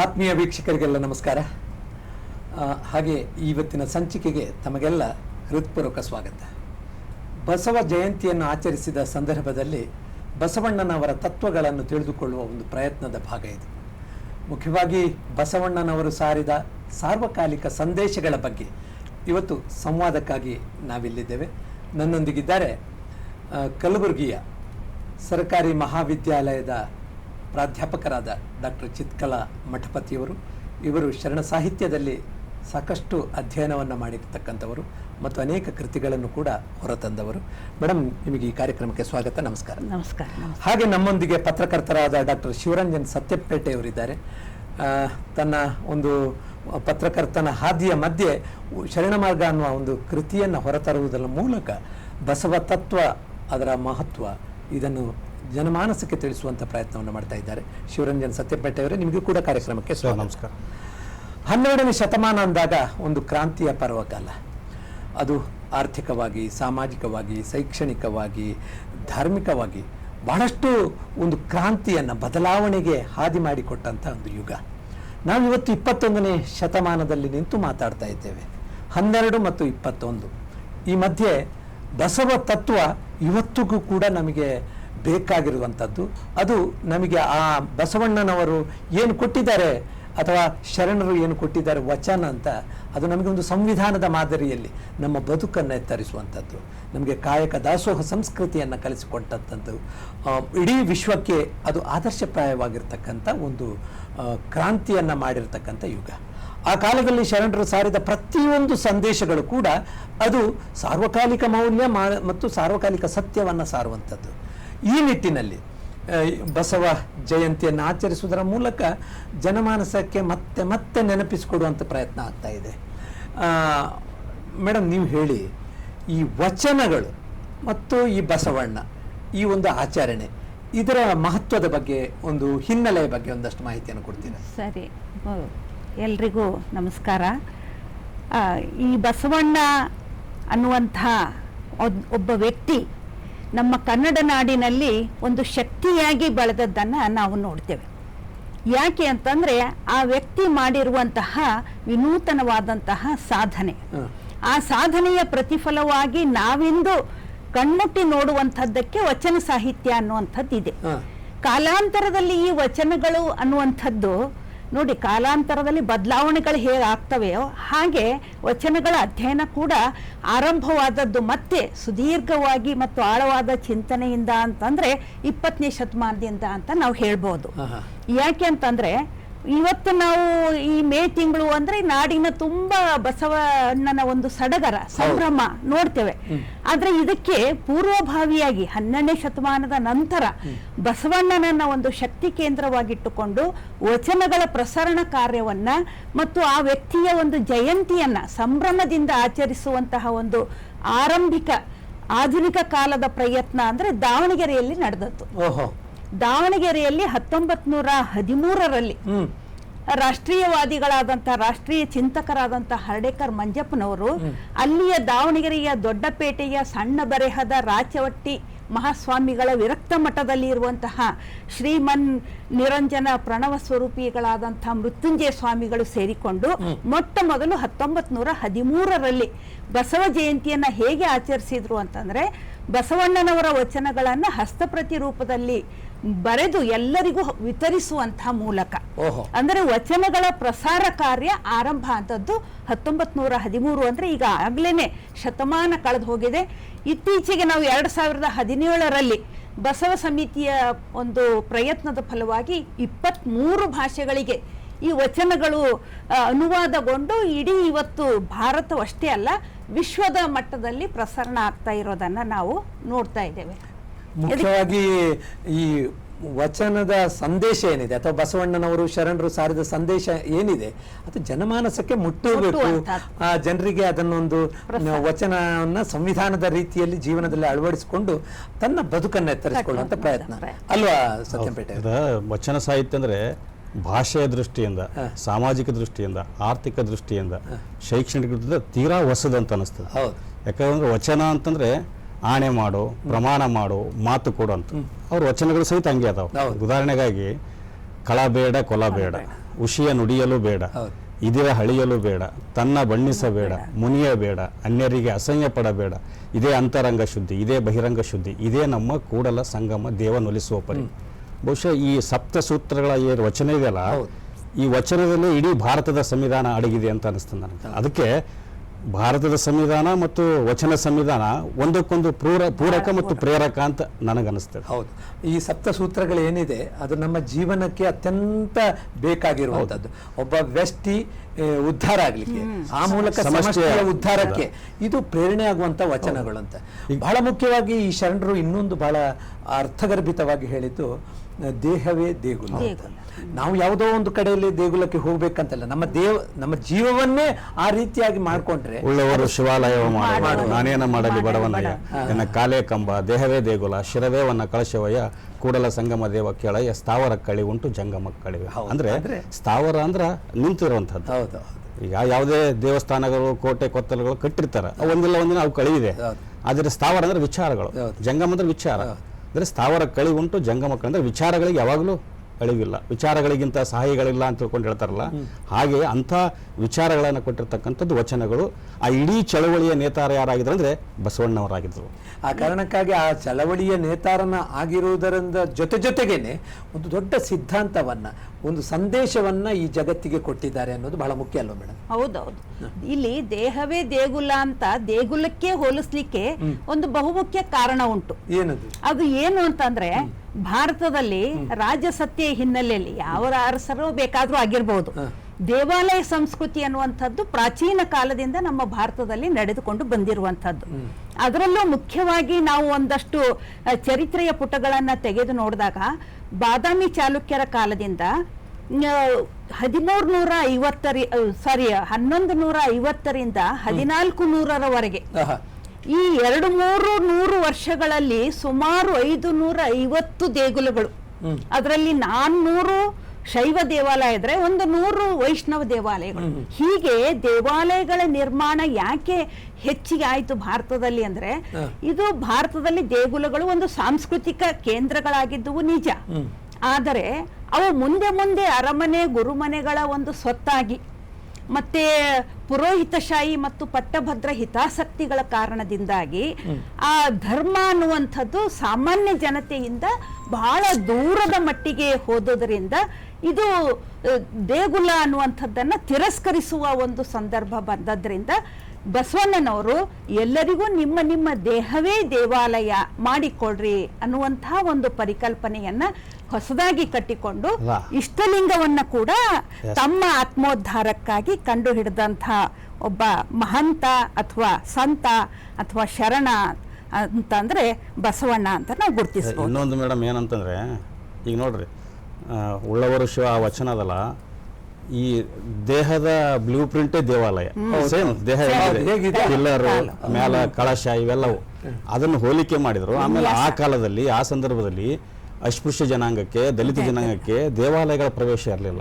ಆತ್ಮೀಯ ವೀಕ್ಷಕರಿಗೆಲ್ಲ ನಮಸ್ಕಾರ. ಹಾಗೆ ಇವತ್ತಿನ ಸಂಚಿಕೆಗೆ ತಮಗೆಲ್ಲ ಹೃತ್ಪೂರ್ವಕ ಸ್ವಾಗತ. ಬಸವ ಜಯಂತಿಯನ್ನು ಆಚರಿಸಿದ ಸಂದರ್ಭದಲ್ಲಿ ಬಸವಣ್ಣನವರ ತತ್ವಗಳನ್ನು ತಿಳಿದುಕೊಳ್ಳುವ ಒಂದು ಪ್ರಯತ್ನದ ಭಾಗ ಇದು. ಮುಖ್ಯವಾಗಿ ಬಸವಣ್ಣನವರು ಸಾರಿದ ಸಾರ್ವಕಾಲಿಕ ಸಂದೇಶಗಳ ಬಗ್ಗೆ ಇವತ್ತು ಸಂವಾದಕ್ಕಾಗಿ ನಾವಿಲ್ಲಿದ್ದೇವೆ. ನನ್ನೊಂದಿಗಿದ್ದಾರೆ ಕಲಬುರಗಿಯ ಸರ್ಕಾರಿ ಮಹಾವಿದ್ಯಾಲಯದ ಪ್ರಾಧ್ಯಾಪಕರಾದ ಡಾಕ್ಟರ್ ಚಿತ್ಕಲಾ ಮಠಪತಿಯವರು ಇವರು ಶರಣ ಸಾಹಿತ್ಯದಲ್ಲಿ ಸಾಕಷ್ಟು ಅಧ್ಯಯನವನ್ನು ಮಾಡಿರ್ತಕ್ಕಂಥವರು ಮತ್ತು ಅನೇಕ ಕೃತಿಗಳನ್ನು ಕೂಡ ಹೊರತಂದವರು. ಮೇಡಮ್ ನಿಮಗೆ ಈ ಕಾರ್ಯಕ್ರಮಕ್ಕೆ ಸ್ವಾಗತ ನಮಸ್ಕಾರ. ನಮಸ್ಕಾರ ಹಾಗೆ ನಮ್ಮೊಂದಿಗೆ ಪತ್ರಕರ್ತರಾದ ಡಾಕ್ಟರ್ ಶಿವರಂಜನ್ ಸತ್ಯಪೇಟೆಯವರಿದ್ದಾರೆ. ತನ್ನ ಒಂದು ಪತ್ರಕರ್ತನ ಹಾದಿಯ ಮಧ್ಯೆ ಶರಣ ಮಾರ್ಗ ಅನ್ನುವ ಒಂದು ಕೃತಿಯನ್ನು ಹೊರತರುವುದರ ಮೂಲಕ ಬಸವ ತತ್ವ ಅದರ ಮಹತ್ವ ಇದನ್ನು ಜನಮಾನಸಕ್ಕೆ ತಿಳಿಸುವಂಥ ಪ್ರಯತ್ನವನ್ನು ಮಾಡ್ತಾ ಇದ್ದಾರೆ. ಶಿವರಂಜನ್ ಸತ್ಯಪೇಟೆ ಅವರೇ ನಿಮಗೂ ಕೂಡ ಕಾರ್ಯಕ್ರಮಕ್ಕೆ ಸ್ವಾಗತ. ನಮಸ್ಕಾರ. ಹನ್ನೆರಡನೇ ಶತಮಾನ ಅಂದಾಗ ಒಂದು ಕ್ರಾಂತಿಯ ಪರ್ವಕಾಲ. ಅದು ಆರ್ಥಿಕವಾಗಿ ಸಾಮಾಜಿಕವಾಗಿ ಶೈಕ್ಷಣಿಕವಾಗಿ ಧಾರ್ಮಿಕವಾಗಿ ಬಹಳಷ್ಟು ಒಂದು ಕ್ರಾಂತಿಯನ್ನು ಬದಲಾವಣೆಗೆ ಹಾದಿ ಮಾಡಿಕೊಟ್ಟಂಥ ಒಂದು ಯುಗ. ನಾವು ಇವತ್ತು ಇಪ್ಪತ್ತೊಂದನೇ ಶತಮಾನದಲ್ಲಿ ನಿಂತು ಮಾತಾಡ್ತಾ ಇದ್ದೇವೆ. ಹನ್ನೆರಡು ಮತ್ತು ಇಪ್ಪತ್ತೊಂದು. ಈ ಮಧ್ಯೆ ಬಸವ ತತ್ವ ಇವತ್ತಿಗೂ ಕೂಡ ನಮಗೆ ಬೇಕಾಗಿರುವಂಥದ್ದು. ಅದು ನಮಗೆ ಆ ಬಸವಣ್ಣನವರು ಏನು ಕೊಟ್ಟಿದ್ದಾರೆ ಅಥವಾ ಶರಣರು ಏನು ಕೊಟ್ಟಿದ್ದಾರೆ ವಚನ ಅಂತ, ಅದು ನಮಗೆ ಒಂದು ಸಂವಿಧಾನದ ಮಾದರಿಯಲ್ಲಿ ನಮ್ಮ ಬದುಕನ್ನು ಎತ್ತರಿಸುವಂಥದ್ದು. ನಮಗೆ ಕಾಯಕ ದಾಸೋಹ ಸಂಸ್ಕೃತಿಯನ್ನು ಕಲಿಸಿಕೊಟ್ಟಂಥದ್ದು. ಇಡೀ ವಿಶ್ವಕ್ಕೆ ಅದು ಆದರ್ಶಪ್ರಾಯವಾಗಿರ್ತಕ್ಕಂಥ ಒಂದು ಕ್ರಾಂತಿಯನ್ನು ಮಾಡಿರ್ತಕ್ಕಂಥ ಯುಗ. ಆ ಕಾಲದಲ್ಲಿ ಶರಣರು ಸಾರಿದ ಪ್ರತಿಯೊಂದು ಸಂದೇಶಗಳು ಕೂಡ ಅದು ಸಾರ್ವಕಾಲಿಕ ಮೌಲ್ಯ ಮತ್ತು ಸಾರ್ವಕಾಲಿಕ ಸತ್ಯವನ್ನು ಸಾರುವಂಥದ್ದು. ಈ ನಿಟ್ಟಿನಲ್ಲಿ ಬಸವ ಜಯಂತಿಯನ್ನು ಆಚರಿಸುವುದರ ಮೂಲಕ ಜನಮಾನಸಕ್ಕೆ ಮತ್ತೆ ಮತ್ತೆ ನೆನಪಿಸಿಕೊಡುವಂಥ ಪ್ರಯತ್ನ ಆಗ್ತಾ ಇದೆ ಮೇಡಮ್ ನೀವು ಹೇಳಿ, ಈ ವಚನಗಳು ಮತ್ತು ಈ ಬಸವಣ್ಣ, ಈ ಒಂದು ಆಚರಣೆ, ಇದರ ಮಹತ್ವದ ಬಗ್ಗೆ ಒಂದು ಹಿನ್ನೆಲೆಯ ಬಗ್ಗೆ ಒಂದಷ್ಟು ಮಾಹಿತಿಯನ್ನು ಕೊಡ್ತೀನಿ ಸರಿ. ಎಲ್ರಿಗೂ ನಮಸ್ಕಾರ ಈ ಬಸವಣ್ಣ ಅನ್ನುವಂಥ ಒಬ್ಬ ವ್ಯಕ್ತಿ ನಮ್ಮ ಕನ್ನಡ ನಾಡಿನಲ್ಲಿ ಒಂದು ಶಕ್ತಿಯಾಗಿ ಬೆಳೆದದ್ದನ್ನು ನಾವು ನೋಡ್ತೇವೆ. ಯಾಕೆ ಅಂತಂದರೆ ಆ ವ್ಯಕ್ತಿ ಮಾಡಿರುವಂತಹ ವಿನೂತನವಾದಂತಹ ಸಾಧನೆ. ಆ ಸಾಧನೆಯ ಪ್ರತಿಫಲವಾಗಿ ನಾವಿಂದು ಕಣ್ಮುಟ್ಟಿ ನೋಡುವಂಥದ್ದಕ್ಕೆ ವಚನ ಸಾಹಿತ್ಯ ಅನ್ನುವಂಥದ್ದು ಇದೆ ಕಾಲಾಂತರದಲ್ಲಿ ಈ ವಚನಗಳು ಅನ್ನುವಂಥದ್ದು ನೋಡಿ ಕಾಲಾಂತರದಲ್ಲಿ ಬದಲಾವಣೆಗಳು ಹೇಗೆ ಆಗ್ತವೆಯೋ ಹಾಗೆ ವಚನಗಳ ಅಧ್ಯಯನ ಕೂಡ ಆರಂಭವಾದದ್ದು ಮತ್ತೆ ಸುದೀರ್ಘವಾಗಿ ಮತ್ತು ಆಳವಾದ ಚಿಂತನೆಯಿಂದ ಅಂತಂದ್ರೆ ಇಪ್ಪತ್ತನೇ ಶತಮಾನದಿಂದ ಅಂತ ನಾವು ಹೇಳ್ಬೋದು. ಯಾಕೆ ಅಂತಂದ್ರೆ ಇವತ್ತು ನಾವು ಈ ಮೇ ತಿಂಗಳು ಅಂದ್ರೆ ನಾಡಿನ ತುಂಬಾ ಬಸವಣ್ಣನ ಒಂದು ಸಡಗರ ಸಂಭ್ರಮ ನೋಡ್ತೇವೆ. ಆದ್ರೆ ಇದಕ್ಕೆ ಪೂರ್ವಭಾವಿಯಾಗಿ ಹನ್ನೆರಡನೇ ಶತಮಾನದ ನಂತರ ಬಸವಣ್ಣನನ್ನ ಒಂದು ಶಕ್ತಿ ಕೇಂದ್ರವಾಗಿಟ್ಟುಕೊಂಡು ವಚನಗಳ ಪ್ರಸರಣ ಕಾರ್ಯವನ್ನ ಮತ್ತು ಆ ವ್ಯಕ್ತಿಯ ಒಂದು ಜಯಂತಿಯನ್ನ ಸಂಭ್ರಮದಿಂದ ಆಚರಿಸುವಂತಹ ಒಂದು ಆರಂಭಿಕ ಆಧುನಿಕ ಕಾಲದ ಪ್ರಯತ್ನ ಅಂದ್ರೆ ದಾವಣಗೆರೆಯಲ್ಲಿ ನಡೆದದ್ದು. ಓಹೋ. ದಾವಣಗೆರೆಯಲ್ಲಿ ಹತ್ತೊಂಬತ್ ನೂರ ಹದಿಮೂರರಲ್ಲಿ ರಾಷ್ಟ್ರೀಯವಾದಿಗಳಾದಂಥ ರಾಷ್ಟ್ರೀಯ ಚಿಂತಕರಾದಂಥ ಹರ್ಡೇಕರ್ ಮಂಜಪ್ಪನವರು ಅಲ್ಲಿಯ ದಾವಣಗೆರೆಯ ದೊಡ್ಡಪೇಟೆಯ ಸಣ್ಣ ಬರೆಹದ ರಾಚವಟ್ಟಿ ಮಹಾಸ್ವಾಮಿಗಳ ವಿರಕ್ತ ಮಠದಲ್ಲಿ ಇರುವಂತಹ ಶ್ರೀಮನ್ ನಿರಂಜನ ಪ್ರಣವ ಸ್ವರೂಪಿಗಳಾದಂತಹ ಮೃತ್ಯುಂಜಯ ಸ್ವಾಮಿಗಳು ಸೇರಿಕೊಂಡು ಮೊಟ್ಟ ಮೊದಲು ಹತ್ತೊಂಬತ್ ನೂರ ಹದಿಮೂರರಲ್ಲಿ ಬಸವ ಜಯಂತಿಯನ್ನ ಹೇಗೆ ಆಚರಿಸಿದ್ರು ಅಂತಂದ್ರೆ ಬಸವಣ್ಣನವರ ವಚನಗಳನ್ನ ಹಸ್ತಪ್ರತಿ ರೂಪದಲ್ಲಿ ಬರೆದು ಎಲ್ಲರಿಗೂ ವಿತರಿಸುವಂತಹ ಮೂಲಕ. ಓಹೋ. ಅಂದ್ರೆ ವಚನಗಳ ಪ್ರಸಾರ ಕಾರ್ಯ ಆರಂಭ ಅಂತದ್ದು ಹತ್ತೊಂಬತ್ ನೂರ ಹದಿಮೂರು ಅಂದ್ರೆ ಈಗ ಆಗ್ಲೇನೆ ಶತಮಾನ ಕಳೆದು ಹೋಗಿದೆ. ಇತ್ತೀಚೆಗೆ ನಾವು ಎರಡ್ ಸಾವಿರದ ಹದಿನೇಳರಲ್ಲಿ ಬಸವ ಸಮಿತಿಯ ಒಂದು ಪ್ರಯತ್ನದ ಫಲವಾಗಿ ಇಪ್ಪತ್ಮೂರು ಭಾಷೆಗಳಿಗೆ ಈ ವಚನಗಳು ಅನುವಾದಗೊಂಡು ಇಡೀ ಇವತ್ತು ಭಾರತವಷ್ಟೇ ಅಲ್ಲ ವಿಶ್ವದ ಮಟ್ಟದಲ್ಲಿ ಪ್ರಸರಣ ಆಗ್ತಾ ಇರೋದನ್ನ ನಾವು ನೋಡ್ತಾ ಇದ್ದೇವೆ. ಮುಖ್ಯವಾಗಿ ಈ ವಚನದ ಸಂದೇಶ ಏನಿದೆ? ಅಥವಾ ಬಸವಣ್ಣನವರು ಶರಣರು ಸಾರಿದ ಸಂದೇಶ ಏನಿದೆ? ಅದು ಜನಮಾನಸಕ್ಕೆ ಮುಟ್ಟಬೇಕು. ಆ ಜನರಿಗೆ ಅದನ್ನೊಂದು ವಚನವನ್ನ ಸಂವಿಧಾನದ ರೀತಿಯಲ್ಲಿ ಜೀವನದಲ್ಲಿ ಅಳವಡಿಸಿಕೊಂಡು ತನ್ನ ಬದುಕನ್ನು ಎತ್ತರಿಸಿಕೊಳ್ಳುವಂತ ಪ್ರಯತ್ನ. ಪ್ರಯತ್ನ. ಅಲ್ವಾ ಸತ್ಯಪೇಟೆ ವಚನ ಸಾಹಿತ್ಯ ಅಂದ್ರೆ ಭಾಷೆಯ ದೃಷ್ಟಿಯಿಂದ ಸಾಮಾಜಿಕ ದೃಷ್ಟಿಯಿಂದ ಆರ್ಥಿಕ ದೃಷ್ಟಿಯಿಂದ ಶೈಕ್ಷಣಿಕ ದೃಷ್ಟಿಯಿಂದ ತೀರಾ ಹೊಸದಂತ ಅನಿಸ್ತದೆ. ಹೌದು. ಯಾಕಂದ್ರೆ ವಚನ ಅಂತಂದ್ರೆ ಆಣೆ ಮಾಡು ಪ್ರಮಾಣ ಮಾಡು ಮಾತು ಕೊಡು ಅಂತ. ಅವ್ರ ವಚನಗಳು ಸಹಿತ ಹಂಗೆ ಅದಾವ. ಉದಾಹರಣೆಗಾಗಿ ಕಳ ಬೇಡ ಕೊಲ ಬೇಡ ಉಷಿಯ ನುಡಿಯಲು ಬೇಡ. ಇದಿರ ಹಳಿಯಲು ಬೇಡ ತನ್ನ ಬಣ್ಣಿಸಬೇಡ ಮುನಿಯಬೇಡ ಅನ್ಯರಿಗೆ ಅಸಹ್ಯ ಪಡಬೇಡ ಇದೇ ಅಂತರಂಗ ಶುದ್ಧಿ ಇದೇ ಬಹಿರಂಗ ಶುದ್ಧಿ ಇದೇ ನಮ್ಮ ಕೂಡಲ ಸಂಗಮ ದೇವನೊಲಿಸುವ ಪರಿ. ಬಹುಶಃ ಈ ಸಪ್ತ ಸೂತ್ರಗಳ ಏನು ವಚನ ಇದೆಯಲ್ಲ ಈ ವಚನದಲ್ಲಿ ಇಡೀ ಭಾರತದ ಸಂವಿಧಾನ ಅಡಗಿದೆ ಅಂತ ಅನಿಸ್ತದೆ ನನಗೆ. ಅದಕ್ಕೆ ಭಾರತದ ಸಂವಿಧಾನ ಮತ್ತು ವಚನ ಸಂವಿಧಾನ ಒಂದಕ್ಕೊಂದು ಪೂರ ಪೂರಕ ಮತ್ತು ಪ್ರೇರಕ ಅಂತ ನನಗನ್ನಿಸ್ತದೆ. ಹೌದು. ಈ ಸಪ್ತ ಸೂತ್ರಗಳು ಏನಿದೆ ಅದು ನಮ್ಮ ಜೀವನಕ್ಕೆ ಅತ್ಯಂತ ಬೇಕಾಗಿರುವಂಥದ್ದು. ಒಬ್ಬ ವ್ಯಕ್ತಿ ಉದ್ಧಾರ ಆಗಲಿಕ್ಕೆ ಆ ಮೂಲಕ ಸಮಸ್ಯೆಯ ಉದ್ಧಾರಕ್ಕೆ ಇದು ಪ್ರೇರಣೆ ಆಗುವಂಥ ವಚನಗಳು ಅಂತ ಬಹಳ ಮುಖ್ಯವಾಗಿ ಈ ಶರಣರು ಇನ್ನೊಂದು ಬಹಳ ಅರ್ಥಗರ್ಭಿತವಾಗಿ ಹೇಳಿದ್ದು ದೇಹವೇ ದೇಗುಲ ಅಂತ. ದೇಗುಲ. ನಾವು ಯಾವುದೋ ಒಂದು ಕಡೆಯಲ್ಲಿ ದೇಗುಲಕ್ಕೆ ಹೋಗ್ಬೇಕಂತಲ್ಲ ನಮ್ಮ ದೇವ ನಮ್ಮ ಜೀವವನ್ನೇ ಆ ರೀತಿಯಾಗಿ ಮಾಡ್ಕೊಂಡ್ರೆ ಉಳ್ಳವರು ಶಿವಾಲಯ. ನಾನೇನ ಮಾಡಲಿ ಬಡವನಯ್ಯ ನನ್ನ ಕಾಲೇ ಕಂಬ ದೇಹವೇ ದೇಗುಲ ಶಿರವೇ ವನ್ನ ಕಳಶವಯ್ಯ ಕೂಡಲ ಸಂಗಮ ದೇವ ಕೆಳಯ ಸ್ಥಾವರ ಕಳಿ ಉಂಟು ಜಂಗಮ ಕಳಿವೆ. ಅಂದ್ರೆ ಸ್ಥಾವರ ಅಂದ್ರ ನಿಂತಿರುವಂತದ್ದು ಹೌದು ಈಗ ಯಾವುದೇ ದೇವಸ್ಥಾನಗಳು ಕೋಟೆ ಕೊತ್ತಲಗಳು ಕಟ್ಟಿರ್ತಾರ. ಅವು ಒಂದಿಲ್ಲ ಒಂದಿನ ಅವು ಕಳಿವಿದೆ ಹೌದು. ಆದರೆ ಸ್ಥಾವರ ಅಂದ್ರೆ ವಿಚಾರಗಳು. ಜಂಗಮ ಅಂದ್ರೆ ವಿಚಾರ. ಅಂದ್ರೆ ಸ್ಥಾವರ ಕಳಿ ಉಂಟು ಜಂಗಮ ಕಳಿ ಅಂದ್ರೆ ವಿಚಾರಗಳಿಗೆ ಯಾವಾಗಲೂ ಅಳಿವಿಲ್ಲ. ವಿಚಾರಗಳಿಗಿಂತ ಸಹಾಯಗಳಿಲ್ಲ ಅಂತ ತಿಳ್ಕೊಂಡು ಹೇಳ್ತಾರಲ್ಲ ಹಾಗೆ ಅಂಥ ವಿಚಾರಗಳನ್ನು ಕೊಟ್ಟಿರ್ತಕ್ಕಂಥದ್ದು ವಚನಗಳು. ಆ ಇಡೀ ಚಳವಳಿಯ ನೇತಾರ ಯಾರಾಗಿದ್ರು ಅಂದ್ರೆ ಬಸವಣ್ಣವರಾಗಿದ್ದರು ಆ ಕಾರಣಕ್ಕಾಗಿ ಆ ಚಳವಳಿಯ ನೇತಾರನ ಆಗಿರುವುದರಿಂದ ಜೊತೆ ಜೊತೆಗೇನೆ ಒಂದು ದೊಡ್ಡ ಸಿದ್ಧಾಂತವನ್ನ ಒಂದು ಸಂದೇಶವನ್ನ ಈ ಜಗತ್ತಿಗೆ ಕೊಟ್ಟಿದ್ದಾರೆ ಅನ್ನೋದು ಬಹಳ ಮುಖ್ಯ ಅಲ್ವಾ ಮೇಡಮ್ ಹೌದೌದು. ಇಲ್ಲಿ ದೇಹವೇ ದೇಗುಲ ಅಂತ ದೇಗುಲಕ್ಕೆ ಹೋಲಿಸ್ಲಿಕ್ಕೆ ಒಂದು ಬಹುಮುಖ್ಯ ಕಾರಣ ಉಂಟು. ಏನದು? ಅದು ಏನು ಅಂತಂದ್ರೆ ಭಾರತದಲ್ಲಿ ರಾಜಸತ್ಯ ಹಿನ್ನೆಲೆಯಲ್ಲಿ ಯಾವ ಅರಸರು ಬೇಕಾದ್ರೂ ಆಗಿರ್ಬೋದು. ದೇವಾಲಯ ಸಂಸ್ಕೃತಿ ಅನ್ನುವಂಥದ್ದು ಪ್ರಾಚೀನ ಕಾಲದಿಂದ ನಮ್ಮ ಭಾರತದಲ್ಲಿ ನಡೆದುಕೊಂಡು ಬಂದಿರುವಂಥದ್ದು. ಅದರಲ್ಲೂ ಮುಖ್ಯವಾಗಿ ನಾವು ಒಂದಷ್ಟು ಚರಿತ್ರೆಯ ಪುಟಗಳನ್ನ ತೆಗೆದು ನೋಡಿದಾಗ ಬಾದಾಮಿ ಚಾಲುಕ್ಯರ ಕಾಲದಿಂದ ಹದಿಮೂರು ನೂರ ಐವತ್ತರಿ ಸಾರಿ ಹನ್ನೊಂದು ನೂರ ಐವತ್ತರಿಂದ ಹದಿನಾಲ್ಕು ನೂರರವರೆಗೆ. ಈ ಎರಡು ಮೂರು ನೂರು ವರ್ಷಗಳಲ್ಲಿ ಸುಮಾರು ಐದು ನೂರ ಐವತ್ತು ದೇಗುಲಗಳು. ಅದರಲ್ಲಿ ನಾನ್ನೂರು ಶೈವ ದೇವಾಲಯ ಇದ್ರೆ ಒಂದು ನೂರು ವೈಷ್ಣವ ದೇವಾಲಯಗಳು. ಹೀಗೆ ದೇವಾಲಯಗಳ ನಿರ್ಮಾಣ ಯಾಕೆ ಹೆಚ್ಚಿಗೆ ಆಯಿತು ಭಾರತದಲ್ಲಿ ಅಂದ್ರೆ ಇದು ಭಾರತದಲ್ಲಿ ದೇಗುಲಗಳು ಒಂದು ಸಾಂಸ್ಕೃತಿಕ ಕೇಂದ್ರಗಳಾಗಿದ್ದುವು ನಿಜ. ಆದರೆ ಅವು ಮುಂದೆ ಮುಂದೆ ಅರಮನೆ ಗುರುಮನೆಗಳ ಒಂದು ಸ್ವತ್ತಾಗಿ ಮತ್ತೆ ಪುರೋಹಿತಶಾಹಿ ಮತ್ತು ಪಟ್ಟಭದ್ರ ಹಿತಾಸಕ್ತಿಗಳ ಕಾರಣದಿಂದಾಗಿ ಆ ಧರ್ಮ ಅನ್ನುವಂಥದ್ದು ಸಾಮಾನ್ಯ ಜನತೆಯಿಂದ ಬಹಳ ದೂರದ ಮಟ್ಟಿಗೆ ಹೋದೋದ್ರಿಂದ ಇದು ದೇಗುಲ ಅನ್ನುವಂಥದ್ದನ್ನು ತಿರಸ್ಕರಿಸುವ ಒಂದು ಸಂದರ್ಭ ಬಂದದ್ರಿಂದ ಬಸವಣ್ಣನವರು ಎಲ್ಲರಿಗೂ ನಿಮ್ಮ ನಿಮ್ಮ ದೇಹವೇ ದೇವಾಲಯ ಮಾಡಿಕೊಡ್ರಿ ಅನ್ನುವಂತಹ ಒಂದು ಪರಿಕಲ್ಪನೆಯನ್ನ ಹೊಸದಾಗಿ ಕಟ್ಟಿಕೊಂಡು. ಇಷ್ಟಲಿಂಗವನ್ನ ಕೂಡ ತಮ್ಮ ಆತ್ಮೋದ್ಧಾರಕ್ಕಾಗಿ ಕಂಡು ಹಿಡಿದಂಥ ಒಬ್ಬ ಮಹಂತ ಅಥವಾ ಸಂತ ಅಥವಾ ಶರಣ ಅಂತಂದ್ರೆ ಬಸವಣ್ಣ ಅಂತ ನಾವು ಗುರುತಿಸ್ತೀವಿ ಇನ್ನೊಂದು ಮೇಡಮ್ ಏನಂತಂದ್ರೆ ಈಗ ನೋಡ್ರಿ ಉಳ್ಳವರು ಶಿವ ವಚನ ಅದಲ್ಲ ಈ ದೇಹದ ಬ್ಲೂ ಪ್ರಿಂಟೇ ದೇವಾಲಯ. ಸೇಮ್ ದೇಹ? ಪಿಲ್ಲರ್ ಮ್ಯಾಲ ಕಳಶ ಇವೆಲ್ಲವು. ಅದನ್ನು ಹೋಲಿಕೆ ಮಾಡಿದ್ರು. ಆಮೇಲೆ ಆ ಕಾಲದಲ್ಲಿ ಆ ಸಂದರ್ಭದಲ್ಲಿ ಅಸ್ಪೃಶ್ಯ ಜನಾಂಗಕ್ಕೆ ದಲಿತ ಜನಾಂಗಕ್ಕೆ ದೇವಾಲಯಗಳ ಪ್ರವೇಶ ಇರಲಿಲ್ಲ.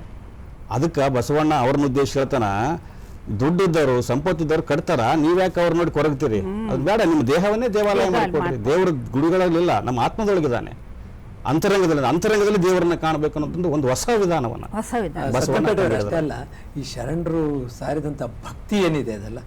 ಅದಕ್ಕೆ ಬಸವಣ್ಣ ಅವ್ರನ್ನ ಉದ್ದೇಶ ಹೇಳ್ತಾನ ದುಡ್ಡಿದ್ದವರು ಸಂಪತ್ತಿದ್ದವ್ರು ಕಟ್ತಾರ ನೀವ್ಯಾಕೆ ಅವ್ರು ನೋಡಿ ಕೊರಗ್ತೀರಿ? ಅದು ಬೇಡ ನಿಮ್ಮ ದೇಹವನ್ನೇ ದೇವಾಲಯ ದೇವಾಲಯ ಮಾಡಿಕೊಡ್ರಿ. ದೇವ್ರ ಗುಡಿಗಳಲ್ಲಿಲ್ಲ ನಮ್ಮ ಆತ್ಮದೊಳಗಿದ್ದಾನೆ. ಅಂತರಂಗದಲ್ಲಿ ಅಂತರಂಗದಲ್ಲಿ ದೇವರನ್ನ ಕಾಣಬೇಕು ಅನ್ನೋದೊಂದು ಒಂದು ಹೊಸ ವಿಧಾನವನ್ನ. ಹೊಸ ವಿಧಾನ. ಅಷ್ಟೇ ಅಲ್ಲ ಈ ಶರಣರು ಸಾರಿದಂತ ಭಕ್ತಿ ಏನಿದೆ ಅದಲ್ಲ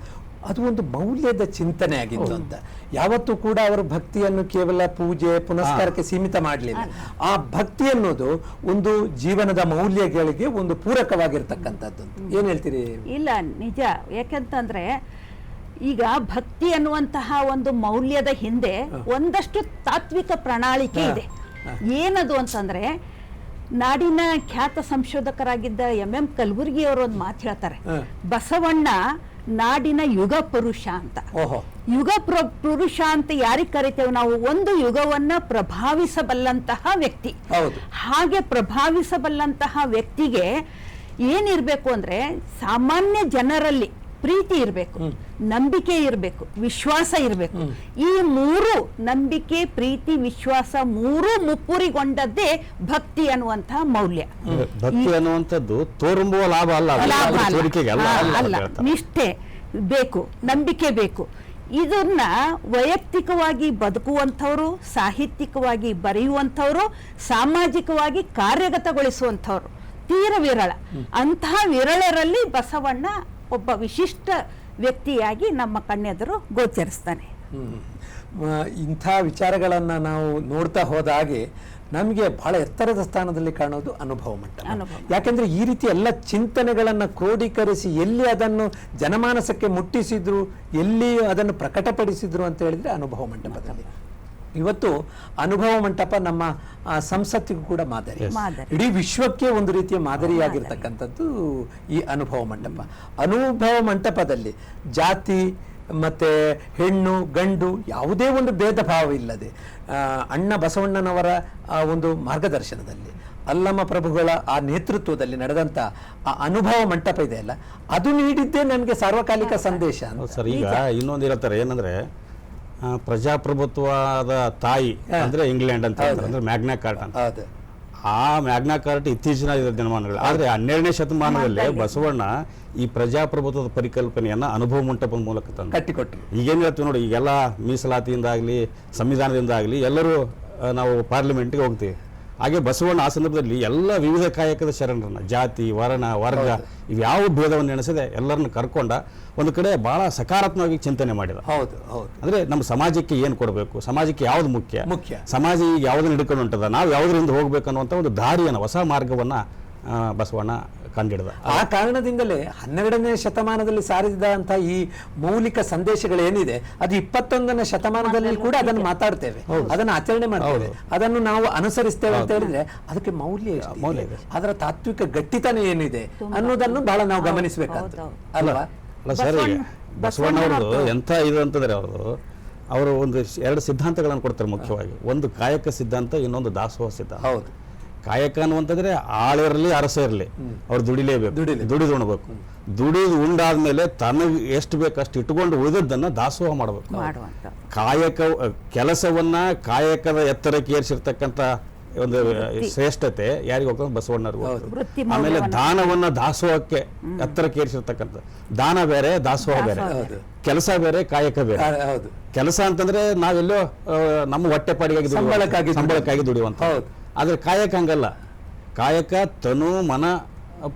ಅದು ಒಂದು ಮೌಲ್ಯದ ಚಿಂತನೆ ಆಗಿತ್ತು ಅಂತ. ಯಾವತ್ತೂ ಕೂಡ ಅವರು ಭಕ್ತಿಯನ್ನು ಕೇವಲ ಪೂಜೆ ಪುನಸ್ಕಾರಕ್ಕೆ ಸೀಮಿತ ಮಾಡಲಿಲ್ಲ. ಆ ಭಕ್ತಿ ಅನ್ನೋದು ಒಂದು ಜೀವನದ ಮೌಲ್ಯಗಳಿಗೆ ಒಂದು ಪೂರಕವಾಗಿರ್ತಕ್ಕಂಥದ್ದು. ಏನ್ ಹೇಳ್ತೀರಿ? ಇಲ್ಲ ನಿಜ. ಯಾಕೆಂತಂದ್ರೆ ಈಗ ಭಕ್ತಿ ಅನ್ನುವಂತಹ ಒಂದು ಮೌಲ್ಯದ ಹಿಂದೆ ಒಂದಷ್ಟು ತಾತ್ವಿಕ ಪ್ರಣಾಳಿಕೆ ಇದೆ. ಏನದು ಅಂತಂದ್ರೆ ನಾಡಿನ ಖ್ಯಾತ ಸಂಶೋಧಕರಾಗಿದ್ದ ಎಂ ಎಂ ಕಲಬುರ್ಗಿ ಅವರು ಒಂದು ಮಾತು ಹೇಳ್ತಾರೆ. ಬಸವಣ್ಣ ನಾಡಿನ ಯುಗ ಪುರುಷ ಅಂತ. ಯುಗ ಪ್ರ ಪುರುಷ ಅಂತ ಯಾರಿಗೆ ಕರಿತೇವೆ ನಾವು? ಒಂದು ಯುಗವನ್ನ ಪ್ರಭಾವಿಸಬಲ್ಲಂತಹ ವ್ಯಕ್ತಿ. ಹಾಗೆ ಪ್ರಭಾವಿಸಬಲ್ಲಂತಹ ವ್ಯಕ್ತಿಗೆ ಏನಿರ್ಬೇಕು ಅಂದ್ರೆ ಸಾಮಾನ್ಯ ಜನರಲ್ಲಿ ಪ್ರೀತಿ ಇರಬೇಕು ನಂಬಿಕೆ ಇರಬೇಕು ವಿಶ್ವಾಸ ಇರಬೇಕು. ಈ ಮೂರು ನಂಬಿಕೆ ಪ್ರೀತಿ ವಿಶ್ವಾಸ ಮೂರು ಮುಪ್ಪುರಿಗೊಂಡದ್ದೇ ಭಕ್ತಿ ಅನ್ನುವಂತಹ ಮೌಲ್ಯ. ಭಕ್ತಿ ಅನ್ನುವಂಥದ್ದು ತೋರುಂಬುವ ಲಾಭ ಅಲ್ಲ. ನಿಷ್ಠೆ ಬೇಕು ನಂಬಿಕೆ ಬೇಕು. ಇದನ್ನ ವೈಯಕ್ತಿಕವಾಗಿ ಬದುಕುವಂಥವ್ರು ಸಾಹಿತ್ಯಿಕವಾಗಿ ಬರೆಯುವಂಥವ್ರು ಸಾಮಾಜಿಕವಾಗಿ ಕಾರ್ಯಗತಗೊಳಿಸುವಂಥವ್ರು ತೀರ ವಿರಳ. ಅಂತಹ ವಿರಳರಲ್ಲಿ ಬಸವಣ್ಣ ಒಬ್ಬ ವಿಶಿಷ್ಟ ವ್ಯಕ್ತಿಯಾಗಿ ನಮ್ಮ ಕಣ್ಣೆದುರು ಗೋಚರಿಸ್ತಾನೆ. ಇಂಥ ವಿಚಾರಗಳನ್ನು ನಾವು ನೋಡ್ತಾ ಹೋದಾಗೆ ನಮಗೆ ಬಹಳ ಎತ್ತರದ ಸ್ಥಾನದಲ್ಲಿ ಕಾಣೋದು ಅನುಭವ ಮಟ್ಟ ಯಾಕೆಂದರೆ ಯಾಕೆಂದ್ರೆ ಈ ರೀತಿ ಎಲ್ಲ ಚಿಂತನೆಗಳನ್ನು ಕ್ರೋಢೀಕರಿಸಿ ಎಲ್ಲಿ ಅದನ್ನು ಜನಮಾನಸಕ್ಕೆ ಮುಟ್ಟಿಸಿದ್ರು ಎಲ್ಲಿ ಅದನ್ನು ಪ್ರಕಟಪಡಿಸಿದ್ರು ಅಂತ ಹೇಳಿದರೆ ಅನುಭವ ಮಂಟಪದಲ್ಲಿ. ಇವತ್ತು ಅನುಭವ ಮಂಟಪ ನಮ್ಮ ಆ, ಸಂಸತ್ತಿಗೂ ಕೂಡ ಮಾದರಿ. ಇಡೀ ವಿಶ್ವಕ್ಕೆ ಒಂದು ರೀತಿಯ ಮಾದರಿಯಾಗಿರ್ತಕ್ಕಂಥದ್ದು ಈ ಅನುಭವ ಮಂಟಪ. ಅನುಭವ ಮಂಟಪದಲ್ಲಿ ಜಾತಿ ಮತ್ತೆ ಹೆಣ್ಣು ಗಂಡು ಯಾವುದೇ ಒಂದು ಭೇದ ಭಾವ ಇಲ್ಲದೆ ಆ, ಅಣ್ಣ ಬಸವಣ್ಣನವರ ಆ ಒಂದು ಮಾರ್ಗದರ್ಶನದಲ್ಲಿ ಅಲ್ಲಮ್ಮ ಪ್ರಭುಗಳ ಆ ನೇತೃತ್ವದಲ್ಲಿ ನಡೆದಂತ ಆ ಅನುಭವ ಮಂಟಪ ಇದೆ ಅಲ್ಲ ಅದು ನೀಡಿದ್ದೇ ನನಗೆ ಸಾರ್ವಕಾಲಿಕ ಸಂದೇಶ ಸರ್ ಈಗ ಇನ್ನೊಂದು ಹೇಳ್ತಾರೆ ಏನಂದ್ರೆ ಪ್ರಜಾಪ್ರಭುತ್ವದ ತಾಯಿ ಅಂದ್ರೆ ಇಂಗ್ಲೆಂಡ್ ಅಂತ ಹೇಳ್ತಾರೆ ಅಂದ್ರೆ ಮ್ಯಾಗ್ನಾ ಕಾರ್ಟ್ ಅಂತ. ಆ ಮ್ಯಾಗ್ನಾ ಕಾರ್ಟ್ ಇತ್ತೀಚಿನ ದಿನಮಾನಗಳು. ಆದ್ರೆ ಹನ್ನೆರಡನೇ ಶತಮಾನದಲ್ಲಿ ಬಸವಣ್ಣ ಈ ಪ್ರಜಾಪ್ರಭುತ್ವದ ಪರಿಕಲ್ಪನೆಯನ್ನ ಅನುಭವ ಮಂಟಪದ ಮೂಲಕ ತಂದು. ಕಟ್ಟಿಕೊಟ್ಟು ಈಗೇನು ಹೇಳ್ತೀವಿ ನೋಡಿ ಈಗೆಲ್ಲ ಮೀಸಲಾತಿಯಿಂದ ಆಗಲಿ ಸಂವಿಧಾನದಿಂದ ಆಗಲಿ ಎಲ್ಲರೂ ನಾವು ಪಾರ್ಲಿಮೆಂಟ್ಗೆ ಹೋಗ್ತೀವಿ. ಹಾಗೆ ಬಸವಣ್ಣ ಆ ಸಂದರ್ಭದಲ್ಲಿ ಎಲ್ಲ ವಿವಿಧ ಕಾಯಕದ ಶರಣರನ್ನ ಜಾತಿ ವರ್ಣ ವರ್ಗ ಇವ್ಯಾವ ಭೇದವನ್ನು ಎಣಿಸದೆ ಎಲ್ಲರನ್ನ ಕರ್ಕೊಂಡ ಒಂದು ಕಡೆ ಬಹಳ ಸಕಾರಾತ್ಮಕವಾಗಿ ಚಿಂತನೆ ಮಾಡಿದ. ಹೌದು ಹೌದು. ಅಂದ್ರೆ ನಮ್ಮ ಸಮಾಜಕ್ಕೆ ಏನು ಕೊಡಬೇಕು? ಸಮಾಜಕ್ಕೆ ಯಾವ್ದು ಮುಖ್ಯ? ಮುಖ್ಯ. ಸಮಾಜ ಈಗ ಯಾವ್ದನ್ನ ಹಿಡ್ಕೊಂಡು ಹೊಂಟದ? ನಾವು ಯಾವ್ದರಿಂದ ಹೋಗ್ಬೇಕು ಅನ್ನುವಂಥ ಒಂದು ದಾರಿಯನ್ನು ಹೊಸ ಮಾರ್ಗವನ್ನ ಬಸವಣ್ಣ ಕಂಡಿಡ್ದ. ಆ ಕಾರಣದಿಂದಲೇ ಹನ್ನೆರಡನೇ ಶತಮಾನದಲ್ಲಿ ಸಾರಿದಂತಹ ಈ ಮೌಲಿಕ ಸಂದೇಶಗಳೇನಿದೆ ಅದು ಇಪ್ಪತ್ತೊಂದನೇ ಶತಮಾನದಲ್ಲಿ ಕೂಡ ಅದನ್ನು ಮಾತಾಡ್ತೇವೆ ಅದನ್ನು ಆಚರಣೆ ಮಾಡ್ತೇವೆ ಅದನ್ನು ನಾವು ಅನುಸರಿಸ್ತೇವೆ ಅಂತ ಹೇಳಿದ್ರೆ ಅದಕ್ಕೆ ಮೌಲ್ಯ ಮೌಲ್ಯ ಇದೆ. ಅದರ ತಾತ್ವಿಕ ಗಟ್ಟಿತನ ಏನಿದೆ ಅನ್ನೋದನ್ನು ಬಹಳ ನಾವು ಗಮನಿಸಬೇಕಾಗ್ತದೆ. ಅಲ್ವಾ? ಸರಿ ಸರ್ ಬಸವಣ್ಣ- ಬಸವಣ್ಣ ಅವ್ರದ್ದು ಎಂಥ ಇದು ಅಂತಂದ್ರೆ ಅವರು ಅವರು ಒಂದು ಎರಡು ಸಿದ್ಧಾಂತಗಳನ್ನು ಕೊಡ್ತಾರೆ ಮುಖ್ಯವಾಗಿ. ಒಂದು ಕಾಯಕ ಸಿದ್ಧಾಂತ ಇನ್ನೊಂದು ದಾಸೋಹ ಸಿದ್ಧಾಂತ. ಹೌದು. ಕಾಯಕ ಅನ್ನುವಂತಂದ್ರೆ ಆಳಿರಲಿ ಅರಸ ಇರಲಿ. ಅವ್ರು ದುಡಿಲೇಬೇಕು. ದುಡಿಲಿ. ದುಡಿದು ಉಣ್ಬೇಕು. ದುಡಿದು ಉಂಡಾದ್ಮೇಲೆ ತನಗೆ ಎಷ್ಟು ಬೇಕು ಅಷ್ಟು ಇಟ್ಕೊಂಡು ಉಳಿದದ್ದನ್ನ ದಾಸೋಹ ಮಾಡಬೇಕು. ಕಾಯಕ ಕೆಲಸವನ್ನ ಕಾಯಕದ ಎತ್ತರಕ್ಕೆ ಏರಿಸಿರ್ತಕ್ಕಂಥ ಒಂದು ಶ್ರೇಷ್ಠತೆ ಯಾರಿಗೆ ಹೋಗ್ತದೆ? ಬಸವಣ್ಣರು ಆಮೇಲೆ ದಾನವನ್ನ ದಾಸೋಹಕ್ಕೆ ಎತ್ತರಕ್ಕೆ ಏರಿಸಿರ್ತಕ್ಕಂಥ. ದಾನ ಬೇರೆ ದಾಸೋಹ ಬೇರೆ. ಕೆಲಸ ಬೇರೆ ಕಾಯಕ ಬೇರೆ. ಕೆಲಸ ಅಂತಂದ್ರೆ ನಾವೆಲ್ಲೋ ನಮ್ಮ ಹೊಟ್ಟೆಪಾಡಿಗಾಗಿ ಸಂಬಳಕ್ಕಾಗಿ ಸಂಬಳಕ್ಕಾಗಿ ದುಡಿಯುವಂತ ಹೌದು. ಆದ್ರೆ ಕಾಯಕ ಹಂಗಲ್ಲ. ಕಾಯಕ ತನು ಮನ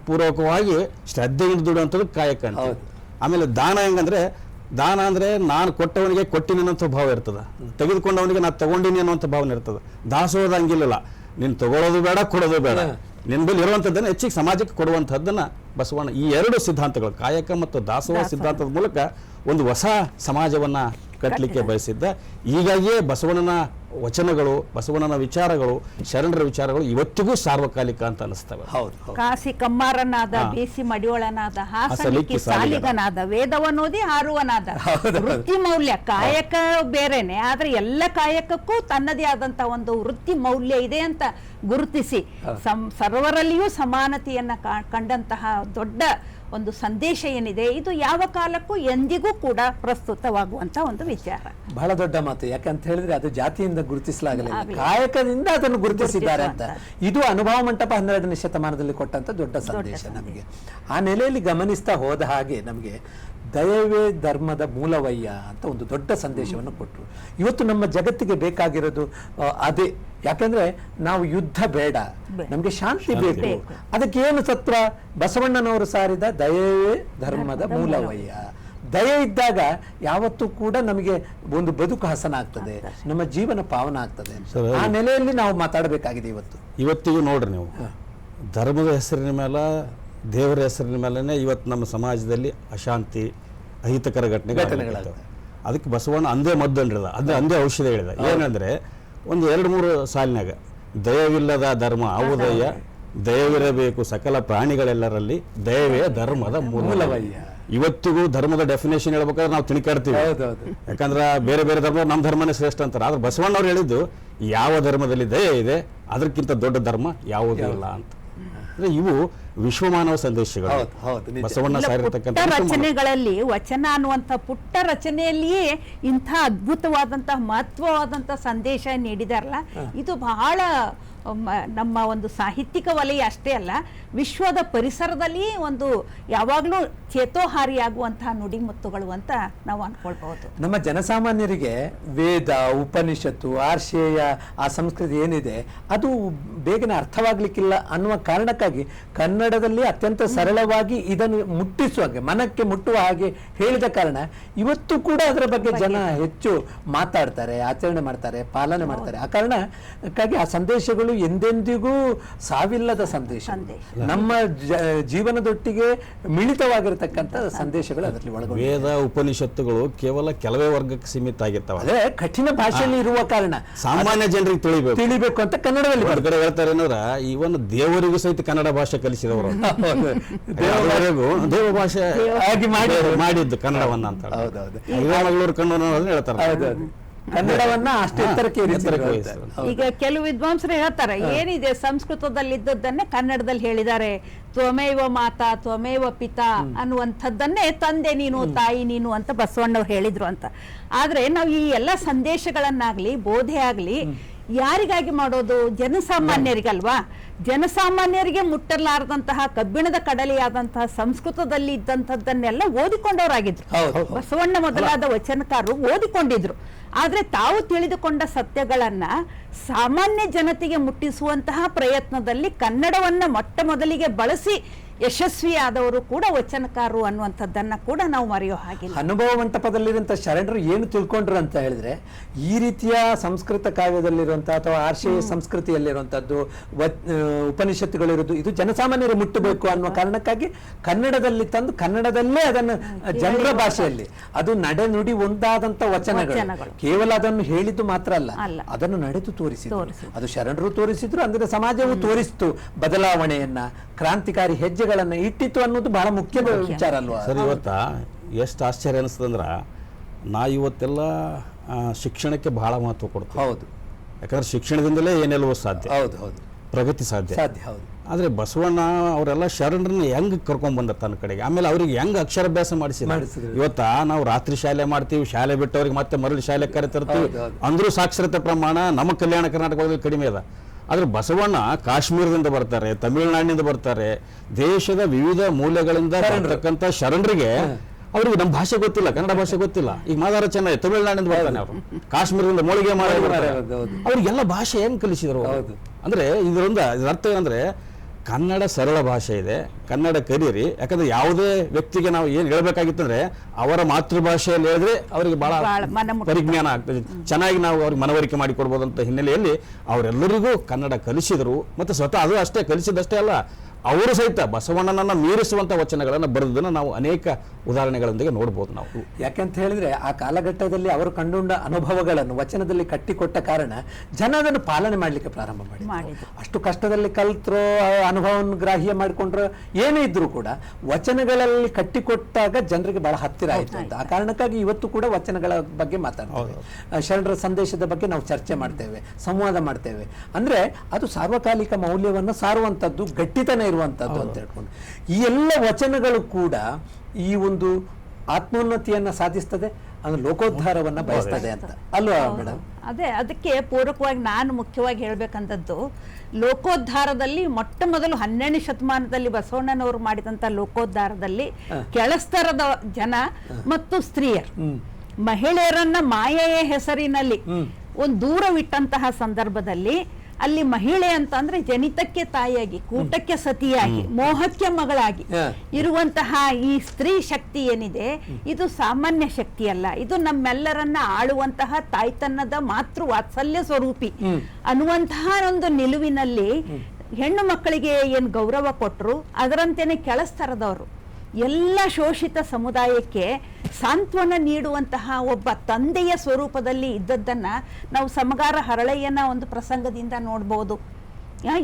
ಪೂರ್ವಕವಾಗಿ ಶ್ರದ್ಧೆಯಿಂದ ದುಡುವಂಥದ್ದು ಕಾಯಕ ಅಂತ. ಆಮೇಲೆ ದಾನ ಹೆಂಗಂದ್ರೆ ದಾನ ಅಂದ್ರೆ ನಾನು ಕೊಟ್ಟವನಿಗೆ ಕೊಟ್ಟಿನಿ ಅನ್ನೋಂಥ ಭಾವ ಇರ್ತದೆ. ತೆಗೆದುಕೊಂಡವನಿಗೆ ನಾನು ತಗೊಂಡಿನಿ ಅನ್ನೋಂಥ ಭಾವನೆ ಇರ್ತದೆ. ದಾಸೋಹದ ಹಂಗಿಲ್ಲಲ್ಲ. ನೀನು ತಗೊಳ್ಳೋದು ಬೇಡ ಕೊಡೋದು ಬೇಡ. ನಿನ್ ನಿನ್ನ ಬಳಿ ಇರುವಂಥದ್ದನ್ನ ಹೆಚ್ಚಿಗೆ ಸಮಾಜಕ್ಕೆ ಕೊಡುವಂಥದ್ದನ್ನು ಬಸವಣ್ಣ. ಈ ಎರಡು ಸಿದ್ಧಾಂತಗಳು ಕಾಯಕ ಮತ್ತು ದಾಸೋಹ. ಸಿದ್ಧಾಂತದ ಮೂಲಕ ಒಂದು ಹೊಸ ಸಮಾಜವನ್ನ ಕಟ್ಟಲಿಕ್ಕೆ ಬಯಸಿದ್ದ. ಹೀಗಾಗಿಯೇ ಬಸವಣ್ಣನ ವಚನಗಳು ಬಸವಣ್ಣನ ವಿಚಾರಗಳು ಶರಣರ ವಿಚಾರಗಳು ಇವತ್ತಿಗೂ ಸಾರ್ವಕಾಲಿಕ ಅಂತ ಅನಿಸ್ತವೆ. ಹೌದು ಕಾಸಿ ಕಮ್ಮಾರನಾದ. ಬೇಸಿ ಮಡಿಯೊಳನಾದ ಹಾಸಲಿಕ್ಕೆ ಸಾಲಿಗನಾದ. ವೇದವನೋದಿ ವೇದವನ್ನೋದಿ ಹಾರುವನಾದ ವೃತ್ತಿ ಮೌಲ್ಯ ಕಾಯಕ ಬೇರೆನೆ ಆದ್ರೆ ಎಲ್ಲ ಕಾಯಕಕ್ಕೂ ತನ್ನದೇ ಆದಂತ ಒಂದು ವೃತ್ತಿ ಮೌಲ್ಯ ಇದೆ ಅಂತ ಗುರುತಿಸಿ. ಸರ್ವರಲ್ಲಿಯೂ ಸಮಾನತೆಯನ್ನ ಕಂಡಂತಹ ದೊಡ್ಡ ಒಂದು ಸಂದೇಶ ಏನಿದೆ ಇದು ಯಾವ ಕಾಲಕ್ಕೂ ಎಂದಿಗೂ ಕೂಡ ಪ್ರಸ್ತುತವಾಗುವಂತ ಒಂದು ವಿಚಾರ. ಬಹಳ ದೊಡ್ಡ ಮಾತು. ಯಾಕಂತ ಹೇಳಿದ್ರೆ ಅದು ಜಾತಿಯಿಂದ ಗುರುತಿಸಲಾಗಲಿಲ್ಲ. ಕಾಯಕದಿಂದ ಅದನ್ನು ಗುರುತಿಸಿದ್ದಾರೆ ಅಂತ. ಇದು ಅನುಭವ ಮಂಟಪ ಹನ್ನೆರಡನೇ ಶತಮಾನದಲ್ಲಿ ಕೊಟ್ಟಂತ ದೊಡ್ಡ ಸಂದೇಶ. ನಮಗೆ. ಆ ನೆಲೆಯಲ್ಲಿ ಗಮನಿಸ್ತಾ ಹೋದ ಹಾಗೆ ನಮಗೆ ದಯವೇ ಧರ್ಮದ ಮೂಲವಯ್ಯ ಅಂತ ಒಂದು ದೊಡ್ಡ ಸಂದೇಶವನ್ನು ಕೊಟ್ಟರು. ಇವತ್ತು ನಮ್ಮ ಜಗತ್ತಿಗೆ ಬೇಕಾಗಿರೋದು ಅದೇ. ಯಾಕಂದ್ರೆ ನಾವು ಯುದ್ಧ ಬೇಡ. ನಮಗೆ ಶಾಂತಿ ಬೇಕು. ಅದಕ್ಕೆ ಏನು ಸತ್ರ? ಬಸವಣ್ಣನವರು ಸಾರಿದ ದಯವೇ ಧರ್ಮದ ಮೂಲವಯ್ಯ. ದಯೆ ಇದ್ದಾಗ ಯಾವತ್ತೂ ಕೂಡ ನಮಗೆ ಒಂದು ಬದುಕು ಹಸನ ಆಗ್ತದೆ. ನಮ್ಮ ಜೀವನ ಪಾವನ ಆಗ್ತದೆ. ಆ ನೆಲೆಯಲ್ಲಿ ನಾವು ಮಾತಾಡಬೇಕಾಗಿದೆ ಇವತ್ತು. ಇವತ್ತಿಗೂ ನೋಡ್ರಿ ನೀವು. ಧರ್ಮದ ಹೆಸರಿನ ಮೇಲೆ ದೇವರ ಹೆಸರಿನ ಮೇಲೇ ಇವತ್ತು ನಮ್ಮ ಸಮಾಜದಲ್ಲಿ ಅಶಾಂತಿ ಅಹಿತಕರ ಘಟನೆಗಳು. ಅದಕ್ಕೆ ಬಸವಣ್ಣ ಅಂದೇ ಮದ್ದು ಅಂಡಿದ ಅದೇ ಅಂದೇ ಔಷಧ ಹೇಳಿದ. ಏನಂದ್ರೆ ಒಂದು ಎರಡು ಮೂರು ಸಾಲಿನಾಗ ದಯವಿಲ್ಲದ ಧರ್ಮ ಔದಯ ದಯವಿರಬೇಕು ಸಕಲ ಪ್ರಾಣಿಗಳೆಲ್ಲರಲ್ಲಿ ದಯವೇ ಧರ್ಮದ ಮೂಲವಯ್ಯ. ಇವತ್ತಿಗೂ ಧರ್ಮದ ಡೆಫಿನೇಷನ್ ಹೇಳ್ಬೇಕಾದ್ರೆ ನಾವು ತಿಳ್ಕಾಡ್ತೀವಿ ಯಾಕಂದ್ರೆ ಬೇರೆ ಬೇರೆ ಧರ್ಮ ನಮ್ಮ ಧರ್ಮನೇ ಶ್ರೇಷ್ಠ ಅಂತಾರೆ. ಆದ್ರೆ ಬಸವಣ್ಣ ಅವ್ರು ಹೇಳಿದ್ದು ಯಾವ ಧರ್ಮದಲ್ಲಿ ದಯೆ ಇದೆ ಅದಕ್ಕಿಂತ ದೊಡ್ಡ ಧರ್ಮ ಯಾವುದೂ ಇಲ್ಲ ಅಂತ. ಅಂದ್ರೆ ಇವು ವಿಶ್ವಮಾನವ ಸಂದೇಶಗಳು. ಹೌದು, ಹೌದು, ನಿಜ. ಬಸವಣ್ಣ ಸಾರಿರತಕ್ಕಂಥ ರಚನೆಗಳಲ್ಲಿ ವಚನ ಅನ್ನುವಂಥ ಪುಟ್ಟ ರಚನೆಯಲ್ಲಿಯೇ ಇಂಥ ಅದ್ಭುತವಾದಂತಹ ಮಹತ್ವವಾದಂತಹ ಸಂದೇಶ ನೀಡಿದಾರಲ್ಲ ಇದು ಬಹಳ ನಮ್ಮ ಒಂದು ಸಾಹಿತ್ಯಿಕ ವಲಯ ಅಷ್ಟೇ ಅಲ್ಲ ವಿಶ್ವದ ಪರಿಸರದಲ್ಲಿ ಒಂದು ಯಾವಾಗಲೂ ಚೇತೋಹಾರಿಯಾಗುವಂತಹ ನುಡಿಮುತ್ತುಗಳು ಅಂತ ನಾವು ಅನ್ಕೊಳ್ಬಹುದು. ನಮ್ಮ ಜನಸಾಮಾನ್ಯರಿಗೆ ವೇದ ಉಪನಿಷತ್ತು ಆರ್ಷೇಯ ಆ ಸಂಸ್ಕೃತಿ ಏನಿದೆ ಅದು ಬೇಗನೆ ಅರ್ಥವಾಗ್ಲಿಕ್ಕಿಲ್ಲ ಅನ್ನುವ ಕಾರಣಕ್ಕಾಗಿ ಕನ್ನಡದಲ್ಲಿ ಅತ್ಯಂತ ಸರಳವಾಗಿ ಇದನ್ನು ಮುಟ್ಟಿಸುವ ಹಾಗೆ ಮನಕ್ಕೆ ಮುಟ್ಟುವ ಹಾಗೆ ಹೇಳಿದ ಕಾರಣ ಇವತ್ತು ಕೂಡ ಅದರ ಬಗ್ಗೆ ಜನ ಹೆಚ್ಚು ಮಾತಾಡ್ತಾರೆ ಆಚರಣೆ ಮಾಡ್ತಾರೆ ಪಾಲನೆ ಮಾಡ್ತಾರೆ. ಆ ಕಾರಣಕ್ಕಾಗಿ ಆ ಸಂದೇಶಗಳು ಎಂದೆಂದಿಗೂ ಸಾವಿಲ್ಲದ ಸಂದೇಶ. ನಮ್ಮ ಜೀವನದೊಟ್ಟಿಗೆ ಮಿಳಿತವಾಗಿರತಕ್ಕಂಥ ಸಂದೇಶಗಳು ಅದರಲ್ಲಿ ಒಳಗೊಂಡು ವೇದ ಉಪನಿಷತ್ತುಗಳು ಕೇವಲ ಕೆಲವೇ ವರ್ಗಕ್ಕೆ ಸೀಮಿತ ಆಗಿರ್ತಾವೆ. ಅದೇ ಕಠಿಣ ಭಾಷೆಯಲ್ಲಿ ಇರುವ ಕಾರಣ. ಸಾಮಾನ್ಯ ಜನರಿಗೆ ತಿಳಿಬೇಕು. ತಿಳಿಬೇಕು ಅಂತ ಕನ್ನಡದಲ್ಲಿ ಹೊರಗಡೆ ಹೇಳ್ತಾರೆ ಏನಂದ್ರ ಇವನ್ ದೇವರಿಗೂ ಸಹಿತ ಕನ್ನಡ ಭಾಷೆ ಕಲಿಸಿದವರು. ಹೌದು. ದೇವರಿಗೂ ದೇವ ಭಾಷೆ. ಮಾಡಿದ್ದು ಕನ್ನಡವನ್ನ ಅಂತ ಹೌದೌದು. ಮಂಗಳೂರು ಕನ್ನಡ ಹೇಳ್ತಾರೆ. ಕನ್ನಡವನ್ನ ಅಷ್ಟು ಎತ್ತರಕ್ಕೆ. ಈಗ ಕೆಲವು ವಿದ್ವಾಂಸರು ಹೇಳ್ತಾರೆ ಏನಿದೆ ಸಂಸ್ಕೃತದಲ್ಲಿ ಇದ್ದದ್ದನ್ನೇ ಕನ್ನಡದಲ್ಲಿ ಹೇಳಿದ್ದಾರೆ. ತ್ವಮೇವ ಮಾತಾ ತ್ವಮೇವ ಪಿತಾ ಅನ್ನುವಂಥದ್ದನ್ನೇ ತಂದೆ ನೀನು ತಾಯಿ ನೀನು ಅಂತ ಬಸವಣ್ಣವ್ರು ಹೇಳಿದ್ರು ಅಂತ. ಆದ್ರೆ ನಾವು ಈ ಎಲ್ಲ ಸಂದೇಶಗಳನ್ನಾಗ್ಲಿ ಬೋಧೆ ಆಗ್ಲಿ ಯಾರಿಗಾಗಿ ಮಾಡೋದು? ಜನಸಾಮಾನ್ಯರಿಗಲ್ವಾ? ಜನಸಾಮಾನ್ಯರಿಗೆ ಮುಟ್ಟಲಾರದಂತಹ ಕಬ್ಬಿಣದ ಕಡಲೆಯಾದಂತಹ ಸಂಸ್ಕೃತದಲ್ಲಿ ಇದ್ದಂಥದ್ದನ್ನೆಲ್ಲ ಓದಿಕೊಂಡವರಾಗಿದ್ರು. ಬಸವಣ್ಣ ಮೊದಲಾದ ವಚನಕಾರರು ಓದಿಕೊಂಡಿದ್ರು. ಆದ್ರೆ ತಾವು ತಿಳಿದುಕೊಂಡ ಸತ್ಯಗಳನ್ನ ಸಾಮಾನ್ಯ ಜನತೆಗೆ ಮುಟ್ಟಿಸುವಂತಹ ಪ್ರಯತ್ನದಲ್ಲಿ ಕನ್ನಡವನ್ನ ಮೊಟ್ಟ ಮೊದಲಿಗೆ ಬಳಸಿ ಯಶಸ್ವಿಯಾದವರು ಕೂಡ ವಚನಕಾರರು ಅನ್ನುವಂಥದ್ದನ್ನು ಕೂಡ ನಾವು ಮರೆಯೋ ಹಾಗಿಲ್ಲ ಅನುಭವ ಮಂಟಪದಲ್ಲಿರುವಂಥ ಶರಣರು ಏನು ತಿಳ್ಕೊಂಡ್ರು ಅಂತ ಹೇಳಿದ್ರೆ ಈ ರೀತಿಯ ಸಂಸ್ಕೃತ ಕಾವ್ಯದಲ್ಲಿರುವಂತ ಅಥವಾ ಆರ್ಷೇಯ ಸಂಸ್ಕೃತಿಯಲ್ಲಿರುವಂಥದ್ದು ಉಪನಿಷತ್ತುಗಳಿರೋದು ಇದು ಜನಸಾಮಾನ್ಯರು ಮುಟ್ಟಬೇಕು ಅನ್ನುವ ಕಾರಣಕ್ಕಾಗಿ ಕನ್ನಡದಲ್ಲಿ ತಂದು ಕನ್ನಡದಲ್ಲೇ ಅದನ್ನು ಜನರ ಭಾಷೆಯಲ್ಲಿ. ಅದು ನಡೆ ನುಡಿ ಒಂದಾದಂತ ವಚನಗಳು. ಕೇವಲ ಅದನ್ನು ಹೇಳಿದ್ದು ಮಾತ್ರ ಅಲ್ಲ. ಅದನ್ನು ನಡೆದು ತೋರಿಸಿದ್ರು. ಅದು ಶರಣರು ತೋರಿಸಿದ್ರು ಅಂದ್ರೆ ಸಮಾಜವು ತೋರಿಸಿತು ಬದಲಾವಣೆಯನ್ನ. ಕ್ರಾಂತಿಕಾರಿ ಹೆಜ್ಜೆಗಳನ್ನು ಇಟ್ಟಿತ್ತು ಅನ್ನೋದು ಬಹಳ ಮುಖ್ಯ ವಿಚಾರ ಅಲ್ವಾ? ಸರ್ ಇವತ್ತ ಎಷ್ಟು ಆಶ್ಚರ್ಯ ಅನಿಸ್ತಂದ್ರೆ ನಾ ಇವತ್ತೆಲ್ಲ ಶಿಕ್ಷಣಕ್ಕೆ ಬಹಳ ಮಹತ್ವ ಕೊಡ್ತೀವಿ ಹೌದು. ಯಾಕಂದ್ರೆ ಶಿಕ್ಷಣದಿಂದಲೇ ಏನೆಲ್ಲವೂ ಸಾಧ್ಯ. ಹೌದು ಹೌದು. ಪ್ರಗತಿ ಸಾಧ್ಯ. ಸಾಧ್ಯ ಹೌದು. ಆದ್ರೆ ಬಸವಣ್ಣ ಅವರೆಲ್ಲ ಶರಣರನ್ನ ಹೆಂಗ್ ಕರ್ಕೊಂಡ್ ಬಂದ ತನ್ನ ಕಡೆಗೆ? ಆಮೇಲೆ ಅವ್ರಿಗೆ ಹೆಂಗ್ ಅಕ್ಷರಾಭ್ಯಾಸ ಮಾಡಿಸಿ ಮಾಡಿಸಿದ್ರು. ಇವತ್ತ ನಾವು ರಾತ್ರಿ ಶಾಲೆ ಮಾಡ್ತೀವಿ ಶಾಲೆ ಬಿಟ್ಟವ್ರಿಗೆ ಮತ್ತೆ ಮರಳಿ ಶಾಲೆ ಕರೆತರ್ತೀವಿ. ಅಂದ್ರೂ ಸಾಕ್ಷರತೆ ಪ್ರಮಾಣ ನಮ್ಮ ಕಲ್ಯಾಣ ಕರ್ನಾಟಕದಲ್ಲಿ ಕಡಿಮೆ ಅದ. ಆದ್ರೆ ಬಸವಣ್ಣ ಕಾಶ್ಮೀರದಿಂದ ಬರ್ತಾರೆ ತಮಿಳುನಾಡಿನಿಂದ ಬರ್ತಾರೆ ದೇಶದ ವಿವಿಧ ಮೂಲೆಗಳಿಂದ ಬರ್ತಕ್ಕಂಥ ಶರಣರಿಗೆ ಅವ್ರಿಗೆ ನಮ್ಮ ಭಾಷೆ ಗೊತ್ತಿಲ್ಲ ಕನ್ನಡ ಭಾಷೆ ಗೊತ್ತಿಲ್ಲ. ಈಗ ಮಾದಾರ ಚೆನ್ನಾಗಿ ತಮಿಳುನಾಡಿನಿಂದ ಬರ್ತಾನೆ ಅವರು. ಕಾಶ್ಮೀರದಿಂದ ಮೋಳಿಗೆ ಮಾಡಿ. ಅವ್ರಿಗೆಲ್ಲ ಭಾಷೆ ಹೆಂಗ್ ಕಲಿಸಿದ್ರು. ಅಂದ್ರೆ ಇದರಿಂದ ಇದರ ಅರ್ಥ ಏನಂದ್ರೆ ಕನ್ನಡ ಸರಳ ಭಾಷೆ ಇದೆ ಕನ್ನಡ ಕರೀರಿ. ಯಾಕಂದ್ರೆ ಯಾವುದೇ ವ್ಯಕ್ತಿಗೆ ನಾವು ಏನು ಹೇಳಬೇಕಾಗಿತ್ತಂದ್ರೆ ಅವರ ಮಾತೃಭಾಷೆಯಲ್ಲಿ ಹೇಳಿದ್ರೆ ಅವರಿಗೆ ಬಹಳ ಪರಿಜ್ಞಾನ ಆಗ್ತದೆ. ಚೆನ್ನಾಗಿ ನಾವು ಅವ್ರಿಗೆ ಮನವರಿಕೆ ಮಾಡಿ ಅಂತ ಹಿನ್ನೆಲೆಯಲ್ಲಿ ಅವರೆಲ್ಲರಿಗೂ ಕನ್ನಡ ಕಲಿಸಿದರು. ಮತ್ತೆ ಸ್ವತಃ ಅದು ಅಷ್ಟೇ ಕಲಿಸಿದಷ್ಟೇ ಅಲ್ಲ. ಅವರು ಸಹಿತ ಬಸವಣ್ಣನನ್ನು ಮೀರಿಸುವಂಥ ವಚನಗಳನ್ನು ಬರೆದನ್ನು ನಾವು ಅನೇಕ ಉದಾಹರಣೆಗಳೊಂದಿಗೆ ನೋಡ್ಬೋದು ನಾವು. ಯಾಕೆಂತ ಹೇಳಿದ್ರೆ ಆ ಕಾಲಘಟ್ಟದಲ್ಲಿ ಅವರು ಕಂಡುಕೊಂಡ ಅನುಭವಗಳನ್ನು ವಚನದಲ್ಲಿ ಕಟ್ಟಿಕೊಟ್ಟ ಕಾರಣ ಜನ ಅದನ್ನು ಪಾಲನೆ ಮಾಡ್ಲಿಕ್ಕೆ ಪ್ರಾರಂಭ ಮಾಡಿ ಮಾಡಿದ್ರು. ಅಷ್ಟು ಕಷ್ಟದಲ್ಲಿ ಕಲ್ತರು ಆ ಅನುಭವವನ್ನು ಗ್ರಾಹ್ಯ ಮಾಡಿಕೊಂಡ್ರು ಏನೇ ಇದ್ರೂ ಕೂಡ ವಚನಗಳಲ್ಲಿ ಕಟ್ಟಿಕೊಟ್ಟಾಗ ಜನರಿಗೆ ಬಹಳ ಹತ್ತಿರ ಆಯ್ತು. ಅಂತ ಆ ಕಾರಣಕ್ಕಾಗಿ ಇವತ್ತು ಕೂಡ ವಚನಗಳ ಬಗ್ಗೆ ಮಾತಾಡ್ತೇವೆ. ಶರಣರ ಸಂದೇಶದ ಬಗ್ಗೆ ನಾವು ಚರ್ಚೆ ಮಾಡ್ತೇವೆ ಸಂವಾದ ಮಾಡ್ತೇವೆ. ಅಂದ್ರೆ ಅದು ಸಾರ್ವಕಾಲಿಕ ಮೌಲ್ಯವನ್ನು ಸಾರುವಂತದ್ದು ಗಟ್ಟಿತನ ಇರುವಂತದ್ದು ಅಂತ ಹೇಳ್ಕೊಂಡು. ಈ ಎಲ್ಲ ವಚನಗಳು ಕೂಡ ಈ ಒಂದು ಆತ್ಮೋನ್ನತಿಯನ್ನ ಸಾಧಿಸ್ತದೆ ಅಂದ್ರೆ ಲೋಕೋದ್ಧಾರವನ್ನ ಬಯಸ್ತದೆ ಅಂತ. ಅಲ್ವಾ ಮೇಡಮ್ ಅದೇ ಅದಕ್ಕೆ ಪೂರಕವಾಗಿ ನಾನು ಮುಖ್ಯವಾಗಿ ಹೇಳಬೇಕಂತದ್ದು ಲೋಕೋದ್ಧಾರದಲ್ಲಿ ಮೊಟ್ಟ ಮೊದಲು ಹನ್ನೆರಡನೇ ಶತಮಾನದಲ್ಲಿ ಬಸವಣ್ಣನವರು ಮಾಡಿದಂತ ಲೋಕೋದ್ಧಾರದಲ್ಲಿ ಕೆಳಸ್ತರದ ಜನ ಮತ್ತು ಸ್ತ್ರೀಯರು. ಮಹಿಳೆಯರನ್ನ ಮಾಯೆಯ ಹೆಸರಿನಲ್ಲಿ ಒಂದು ದೂರವಿಟ್ಟಂತಹ ಸಂದರ್ಭದಲ್ಲಿ ಅಲ್ಲಿ ಮಹಿಳೆ ಅಂತ ಅಂದ್ರೆ ಜನಿತಕ್ಕೆ ತಾಯಿಯಾಗಿ ಕೂಟಕ್ಕೆ ಸತಿಯಾಗಿ ಮೋಹಕ್ಕೆ ಮಗಳಾಗಿ ಇರುವಂತಹ ಈ ಸ್ತ್ರೀ ಶಕ್ತಿ ಏನಿದೆ ಇದು ಸಾಮಾನ್ಯ ಶಕ್ತಿ ಅಲ್ಲ. ಇದು ನಮ್ಮೆಲ್ಲರನ್ನ ಆಳುವಂತಹ ತಾಯ್ತನದ ಮಾತೃ ವಾತ್ಸಲ್ಯ ಸ್ವರೂಪಿ. ಅನ್ನುವಂತಹ ಒಂದು ನಿಲುವಿನಲ್ಲಿ ಹೆಣ್ಣು ಮಕ್ಕಳಿಗೆ ಏನು ಗೌರವ ಕೊಟ್ಟರು ಅದರಂತೆನೆ ಕೆಳಸ್ತರದವರು. ಎಲ್ಲ ಶೋಷಿತ ಸಮುದಾಯಕ್ಕೆ ಸಾಂತ್ವನ ನೀಡುವಂತಹ ಒಬ್ಬ ತಂದೆಯ ಸ್ವರೂಪದಲ್ಲಿ ಇದ್ದದ್ದನ್ನು ನಾವು ಸಮಗಾರ ಹರಳೆಯನ್ನ ಒಂದು ಪ್ರಸಂಗದಿಂದ ನೋಡ್ಬೋದು.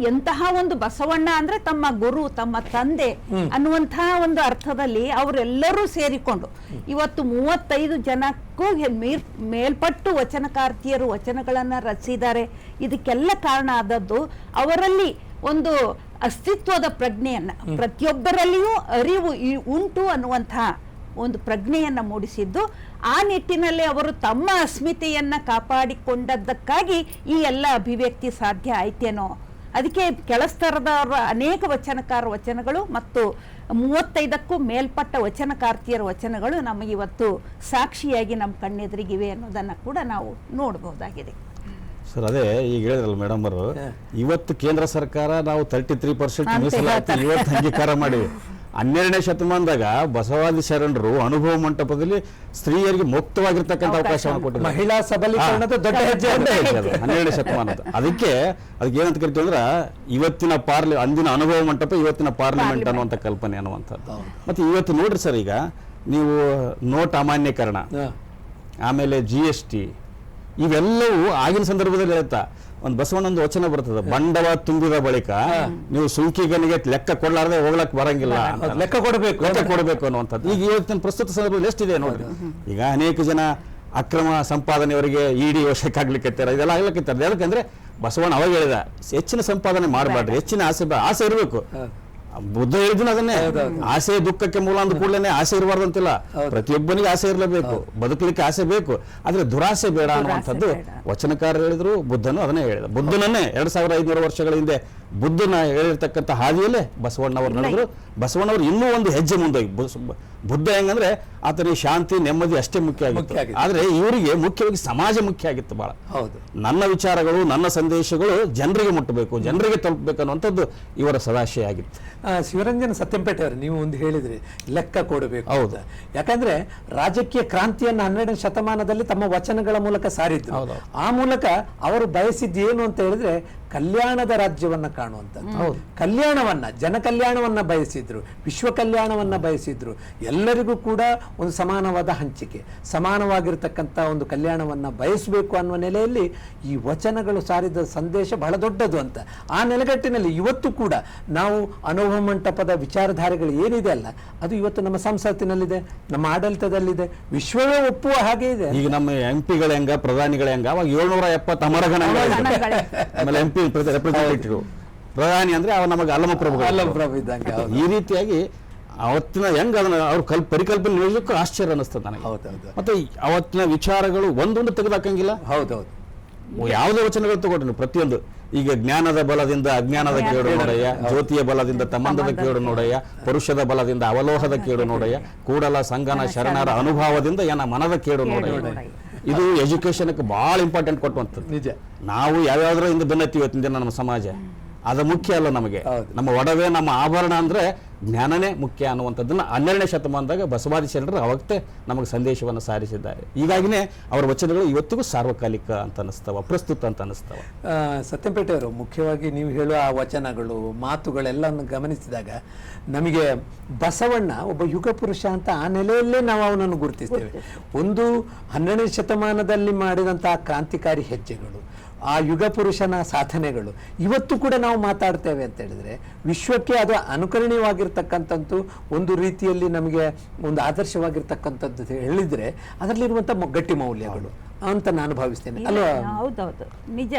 ಎಂತಹ ಒಂದು ಬಸವಣ್ಣ ಅಂದ್ರೆ ತಮ್ಮ ಗುರು ತಮ್ಮ ತಂದೆ ಅನ್ನುವಂತಹ ಒಂದು ಅರ್ಥದಲ್ಲಿ ಅವರೆಲ್ಲರೂ ಸೇರಿಕೊಂಡು ಇವತ್ತು ಮೂವತ್ತೈದು ಜನಕ್ಕೂ ಮೇಲ್ಪಟ್ಟು ವಚನಕಾರ್ತಿಯರು ವಚನಗಳನ್ನ ರಚಿಸಿದ್ದಾರೆ. ಇದಕ್ಕೆಲ್ಲ ಕಾರಣ ಆದದ್ದು ಅವರಲ್ಲಿ ಒಂದು ಅಸ್ತಿತ್ವದ ಪ್ರಜ್ಞೆಯನ್ನ ಪ್ರತಿಯೊಬ್ಬರಲ್ಲಿಯೂ ಅರಿವು ಉಂಟು ಅನ್ನುವಂತಹ ಒಂದು ಪ್ರಜ್ಞೆಯನ್ನ ಮೂಡಿಸಿದ್ದು ಆ ನಿಟ್ಟಿನಲ್ಲಿ ಅವರು ತಮ್ಮ ಅಸ್ಮಿತೆಯನ್ನು ಕಾಪಾಡಿಕೊಂಡದ್ದಕ್ಕಾಗಿ ಈ ಎಲ್ಲ ಅಭಿವ್ಯಕ್ತಿ ಸಾಧ್ಯ ಆಯ್ತೇನೋ. ಅದಕ್ಕೆ ಕೆಳಸ್ತರದವರ ಅನೇಕ ವಚನಕಾರ ವಚನಗಳು ಮತ್ತು ಮೂವತ್ತೈದಕ್ಕೂ ಮೇಲ್ಪಟ್ಟ ವಚನಕಾರ್ತಿಯರ ವಚನಗಳು ನಮಗೆ ಇವತ್ತು ಸಾಕ್ಷಿಯಾಗಿ ನಮ್ಮ ಕಣ್ಣೆದುರಿಗಿವೆ ಅನ್ನೋದನ್ನು ಕೂಡ ನಾವು ನೋಡಬಹುದಾಗಿದೆ. ಸರ್ ಅದೇ ಈಗ ಹೇಳಿದ್ರಲ್ಲ ಮೇಡಮ್ ಅವರು ಇವತ್ತು ಕೇಂದ್ರ ಸರ್ಕಾರ ನಾವು ತರ್ಟಿ ತ್ರೀ ಪರ್ಸೆಂಟ್ ಮೀಸಲಾತಿ ಇವತ್ತು ಅಂಗೀಕಾರ ಮಾಡಿವಿ. ಹನ್ನೆರಡನೇ ಶತಮಾನದಾಗ ಬಸವಾದಿ ಶರಣರು ಅನುಭವ ಮಂಟಪದಲ್ಲಿ ಸ್ತ್ರೀಯರಿಗೆ ಮುಕ್ತವಾಗಿರ್ತಕ್ಕಂಥ ಅವಕಾಶವನ್ನು ಕೊಟ್ಟಿದ್ದಾರೆ. ಮಹಿಳಾ ಸಬಲೀಕರಣದ ದೊಡ್ಡ ಹೆಜ್ಜೆ ಹನ್ನೆರಡನೇ ಶತಮಾನದ ಅದಕ್ಕೆ ಅದಕ್ಕೆ ಏನಂತ ಕರಿತೀವಿ ಅಂದ್ರೆ ಇವತ್ತಿನ ಪಾರ್ಲಿ ಅಂದಿನ ಅನುಭವ ಮಂಟಪ ಇವತ್ತಿನ ಪಾರ್ಲಿಮೆಂಟ್ ಅನ್ನುವಂಥ ಕಲ್ಪನೆ ಅನ್ನುವಂಥದ್ದು. ಮತ್ತೆ ಇವತ್ತು ನೋಡ್ರಿ ಸರ್ ಈಗ ನೀವು ನೋಟ್ ಅಮಾನ್ಯೀಕರಣ ಆಮೇಲೆ ಜಿ ಎಸ್ ಟಿ ಇವೆಲ್ಲವೂ ಆಗಿನ ಸಂದರ್ಭದಲ್ಲಿ ಹೇಳ್ತಾ ಒಂದು ಬಸವಣ್ಣಂದು ವಚನ ಬರ್ತದೆ ಬಂಡವ ತುಂಬಿದ ಬಳಿಕ ನೀವು ಸುಂಕಿಗನಿಗೆ ಲೆಕ್ಕ ಕೊಡ್ಲಾರ್ದೆ ಹೋಗ್ಲಕ್ ಬರಂಗಿಲ್ಲ ಲೆಕ್ಕ ಕೊಡಬೇಕು. ಲೆಕ್ಕ ಕೊಡಬೇಕು ಅನ್ನುವಂಥದ್ದು. ಈಗ ಇವತ್ತಿನ ಪ್ರಸ್ತುತ ಸಂದರ್ಭದಲ್ಲಿ ಎಷ್ಟಿದೆ ನೋಡ್ರಿ? ಈಗ ಅನೇಕ ಜನ ಅಕ್ರಮ ಸಂಪಾದನೆಯವರಿಗೆ ಇಡಿ ವಶಕ್ಕಾಗ್ಲಿಕ್ಕೆತ್ತಾರೆ ಇದೆಲ್ಲ ಆಗ್ಲಿಕ್ಕೆ ಯಾಕಂದ್ರೆ ಬಸವಣ್ಣ ಅವಾಗ ಹೇಳಿದ ಹೆಚ್ಚಿನ ಸಂಪಾದನೆ ಮಾಡಬಾರ್ದು ಹೆಚ್ಚಿನ ಆಸೆ ಆಸೆ ಇರಬೇಕು. ಬುದ್ಧ ಹೇಳಿದ್ನ ಅದನ್ನೇ. ಆಸೆ ದುಃಖಕ್ಕೆ ಮೂಲ ಅಂದ ಕೂಡಲೇ ಆಸೆ ಇರಬಾರ್ದಂತಿಲ್ಲ. ಪ್ರತಿಯೊಬ್ಬನಿಗೆ ಆಸೆ ಇರಲೇಬೇಕು. ಬದುಕಲಿಕ್ಕೆ ಆಸೆ ಬೇಕು. ಆದ್ರೆ ದುರಾಸೆ ಬೇಡ ಅನ್ನುವಂಥದ್ದು ವಚನಕಾರ ಹೇಳಿದ್ರು ಬುದ್ಧನು ಅದನ್ನೇ ಹೇಳಿದ. ಬುದ್ಧನನ್ನೇ ಎರಡ್ ಸಾವಿರ ಐದುನೂರು ವರ್ಷಗಳ ಹಿಂದೆ ಬುದ್ಧನ ಹೇಳಿರ್ತಕ್ಕಂಥ ಹಾದಿಯಲ್ಲೇ ಬಸವಣ್ಣವರು ನಡೆದ್ರು. ಬಸವಣ್ಣವರು ಇನ್ನೂ ಒಂದು ಹೆಜ್ಜೆ ಮುಂದೋಗಿ ಬುಸ್- ಬುದ್ಧ ಹೆಂಗಂದ್ರೆ ಆತನಿಗೆ ಶಾಂತಿ ನೆಮ್ಮದಿ ಅಷ್ಟೇ ಮುಖ್ಯ ಆಗಿತ್ತು. ಆದರೆ ಇವರಿಗೆ ಮುಖ್ಯವಾಗಿ ಸಮಾಜ ಮುಖ್ಯ ಆಗಿತ್ತು ಬಹಳ. ಹೌದು. ನನ್ನ ವಿಚಾರಗಳು ನನ್ನ ಸಂದೇಶಗಳು ಜನರಿಗೆ ಮುಟ್ಟಬೇಕು ಜನರಿಗೆ ತಲುಪಬೇಕು ಅನ್ನುವಂಥದ್ದು ಇವರ ಸದಾಶಯ ಆಗಿತ್ತು. ಶಿವರಂಜನ ಸತ್ಯಂಪೇಟೆ ಅವರು ನೀವು ಒಂದು ಹೇಳಿದ್ರಿ ಲೆಕ್ಕ ಕೊಡಬೇಕು ಹೌದು. ಅಂತ. ಯಾಕಂದ್ರೆ ರಾಜಕೀಯ ಕ್ರಾಂತಿಯನ್ನು ಹನ್ನೆರಡನೇ ಶತಮಾನದಲ್ಲಿ ತಮ್ಮ ವಚನಗಳ ಮೂಲಕ ಸಾರಿದ್ರು. ಹೌದು. ಆ ಮೂಲಕ ಅವರು ಬಯಸಿದ್ದೇನು ಏನು ಅಂತ ಹೇಳಿದ್ರೆ ಕಲ್ಯಾಣದ ರಾಜ್ಯವನ್ನ ಕಾಣುವಂಥದ್ದು. ಕಲ್ಯಾಣವನ್ನ ಜನ ಕಲ್ಯಾಣವನ್ನ ಬಯಸಿದ್ರು ವಿಶ್ವ ಕಲ್ಯಾಣವನ್ನ ಬಯಸಿದ್ರು ಎಲ್ಲರಿಗೂ ಕೂಡ ಒಂದು ಸಮಾನವಾದ ಹಂಚಿಕೆ ಸಮಾನವಾಗಿರ್ತಕ್ಕಂಥ ಒಂದು ಕಲ್ಯಾಣವನ್ನ ಬಯಸಬೇಕು ಅನ್ನುವ ನೆಲೆಯಲ್ಲಿ ಈ ವಚನಗಳು ಸಾರಿದ ಸಂದೇಶ ಬಹಳ ದೊಡ್ಡದು ಅಂತ. ಆ ನೆಲೆಗಟ್ಟಿನಲ್ಲಿ ಇವತ್ತು ಕೂಡ ನಾವು ಅನುಭವ ಮಂಟಪದ ವಿಚಾರಧಾರೆಗಳು ಏನಿದೆ ಅಲ್ಲ ಅದು ಇವತ್ತು ನಮ್ಮ ಸಂಸತ್ತಿನಲ್ಲಿದೆ ನಮ್ಮ ಆಡಳಿತದಲ್ಲಿದೆ ವಿಶ್ವವೇ ಒಪ್ಪುವ ಹಾಗೆ ಇದೆ. ಈಗ ನಮ್ಮ ಎಂ ಪಿಗಳ ಹೆಂಗ ಪ್ರಧಾನಿಗಳ ಹೆಂಗ ಅವಾಗ ಏಳ್ನೂರ ಎಪ್ಪತ್ತು ಅಮರಗಣ ಆಮೇಲೆ ಎಂ ಪಿ ರೆಪ್ರೆಸೆಂಟೇಟಿವ್ ಪ್ರಧಾನಿ ಅಂದ್ರೆ ಅವ ನಮಗೆ ಅಲ್ಲಮ ಪ್ರಭು ಅಲ್ಲಮ ಪ್ರಭು ಇದ್ದಂಗೆ ಈ ರೀತಿಯಾಗಿ ಅವತ್ತಿನ ಹೆಂಗ್ ಅದನ್ನ ಅವ್ರ ಕಲ್ ಪರಿಕಲ್ಪನೆ ನಿಜಕ್ಕೂ ಆಶ್ಚರ್ಯ ಅನ್ನಿಸ್ತದೆ ನನಗೆ. ಹೌದೌದು ಮತ್ತೆ ಅವತ್ತಿನ ವಿಚಾರಗಳು ಒಂದೊಂದು ತೆಗೆದಾಕಂಗಿಲ್ಲ? ಹೌದೌದು ಯಾವುದೇ ವಚನಗಳು ತಗೊಂಡ್ರು ಪ್ರತಿಯೊಂದು. ಈಗ ಜ್ಞಾನದ ಬಲದಿಂದ ಅಜ್ಞಾನದ ಕೇಡು ನೋಡಯ್ಯ ಜ್ಯೋತಿಯ ಬಲದಿಂದ ತಮ್ಮಂದದ ಕೇಡು ನೋಡಯ್ಯ ಪುರುಷದ ಬಲದಿಂದ ಅವಲೋಹದ ಕೇಡು ನೋಡಯ್ಯ ಕೂಡಲ ಸಂಗನ ಶರಣರ ಅನುಭವದಿಂದ ಏನ ಮನದ ಕೇಡು ನೋಡಯ್ಯ. ಇದು ಎಜುಕೇಶನ್ಗೆ ಬಹಳ ಇಂಪಾರ್ಟೆಂಟ್ ಕೊಟ್ಟುವಂಥದ್ದು ನಿಜ. ನಾವು ಯಾವ್ಯಾವ್ದ್ರ ಹಿಂದೆ ಬೆನ್ನತ್ತಿ ಇವತ್ತಿನ ನಮ್ಮ ಸಮಾಜ? ಅದು ಮುಖ್ಯ ಅಲ್ಲ ನಮಗೆ. ನಮ್ಮ ಒಡವೆ ನಮ್ಮ ಆಭರಣ ಅಂದ್ರೆ ಜ್ಞಾನನೇ ಮುಖ್ಯ ಅನ್ನುವಂಥದ್ದನ್ನ ಹನ್ನೆರಡನೇ ಶತಮಾನದಾಗ ಬಸವಾದಿ ಶರಣರು ಅವತ್ತೇ ನಮಗೆ ಸಂದೇಶವನ್ನು ಸಾರಿಸಿದ್ದಾರೆ. ಹೀಗಾಗಿನೇ ಅವರ ವಚನಗಳು ಇವತ್ತಿಗೂ ಸಾರ್ವಕಾಲಿಕ ಅಂತ ಅನಿಸ್ತಾವ ಪ್ರಸ್ತುತ ಅಂತ ಅನಿಸ್ತವ ಸತ್ಯಪೇಟೆ ಸತ್ಯಂಪೇಟೆ ಅವರು ಮುಖ್ಯವಾಗಿ ನೀವು ಹೇಳುವ ಆ ವಚನಗಳು ಮಾತುಗಳೆಲ್ಲವನ್ನು ಗಮನಿಸಿದಾಗ ನಮಗೆ ಬಸವಣ್ಣ ಒಬ್ಬ ಯುಗ ಪುರುಷ ಅಂತ ಆ ನೆಲೆಯಲ್ಲೇ ನಾವು ಅವನನ್ನು ಗುರುತಿಸ್ತೇವೆ. ಒಂದು ಹನ್ನೆರಡನೇ ಶತಮಾನದಲ್ಲಿ ಮಾಡಿದಂತಹ ಕ್ರಾಂತಿಕಾರಿ ಹೆಜ್ಜೆಗಳು ಆ ಯುಗ ಪುರುಷನ ಸಾಧನೆಗಳು. ಇವತ್ತು ಕೂಡ ನಾವು ಮಾತಾಡ್ತೇವೆ ಅಂತ ಹೇಳಿದ್ರೆ ವಿಶ್ವಕ್ಕೆ ಅದು ಅನುಕರಣೀಯವಾಗಿರ್ತಕ್ಕಂಥದ್ದು ಒಂದು ರೀತಿಯಲ್ಲಿ ನಮಗೆ ಒಂದು ಆದರ್ಶವಾಗಿರ್ತಕ್ಕಂಥದ್ದು ಹೇಳಿದ್ರೆ ಅದರಲ್ಲಿರುವಂಥ ಗಟ್ಟಿ ಮೌಲ್ಯಗಳು ಅಂತ ನಾನು ಭಾವಿಸ್ತೇನೆ. ಅಲ್ವಾ? ಹೌದೌದು. ನಿಜ.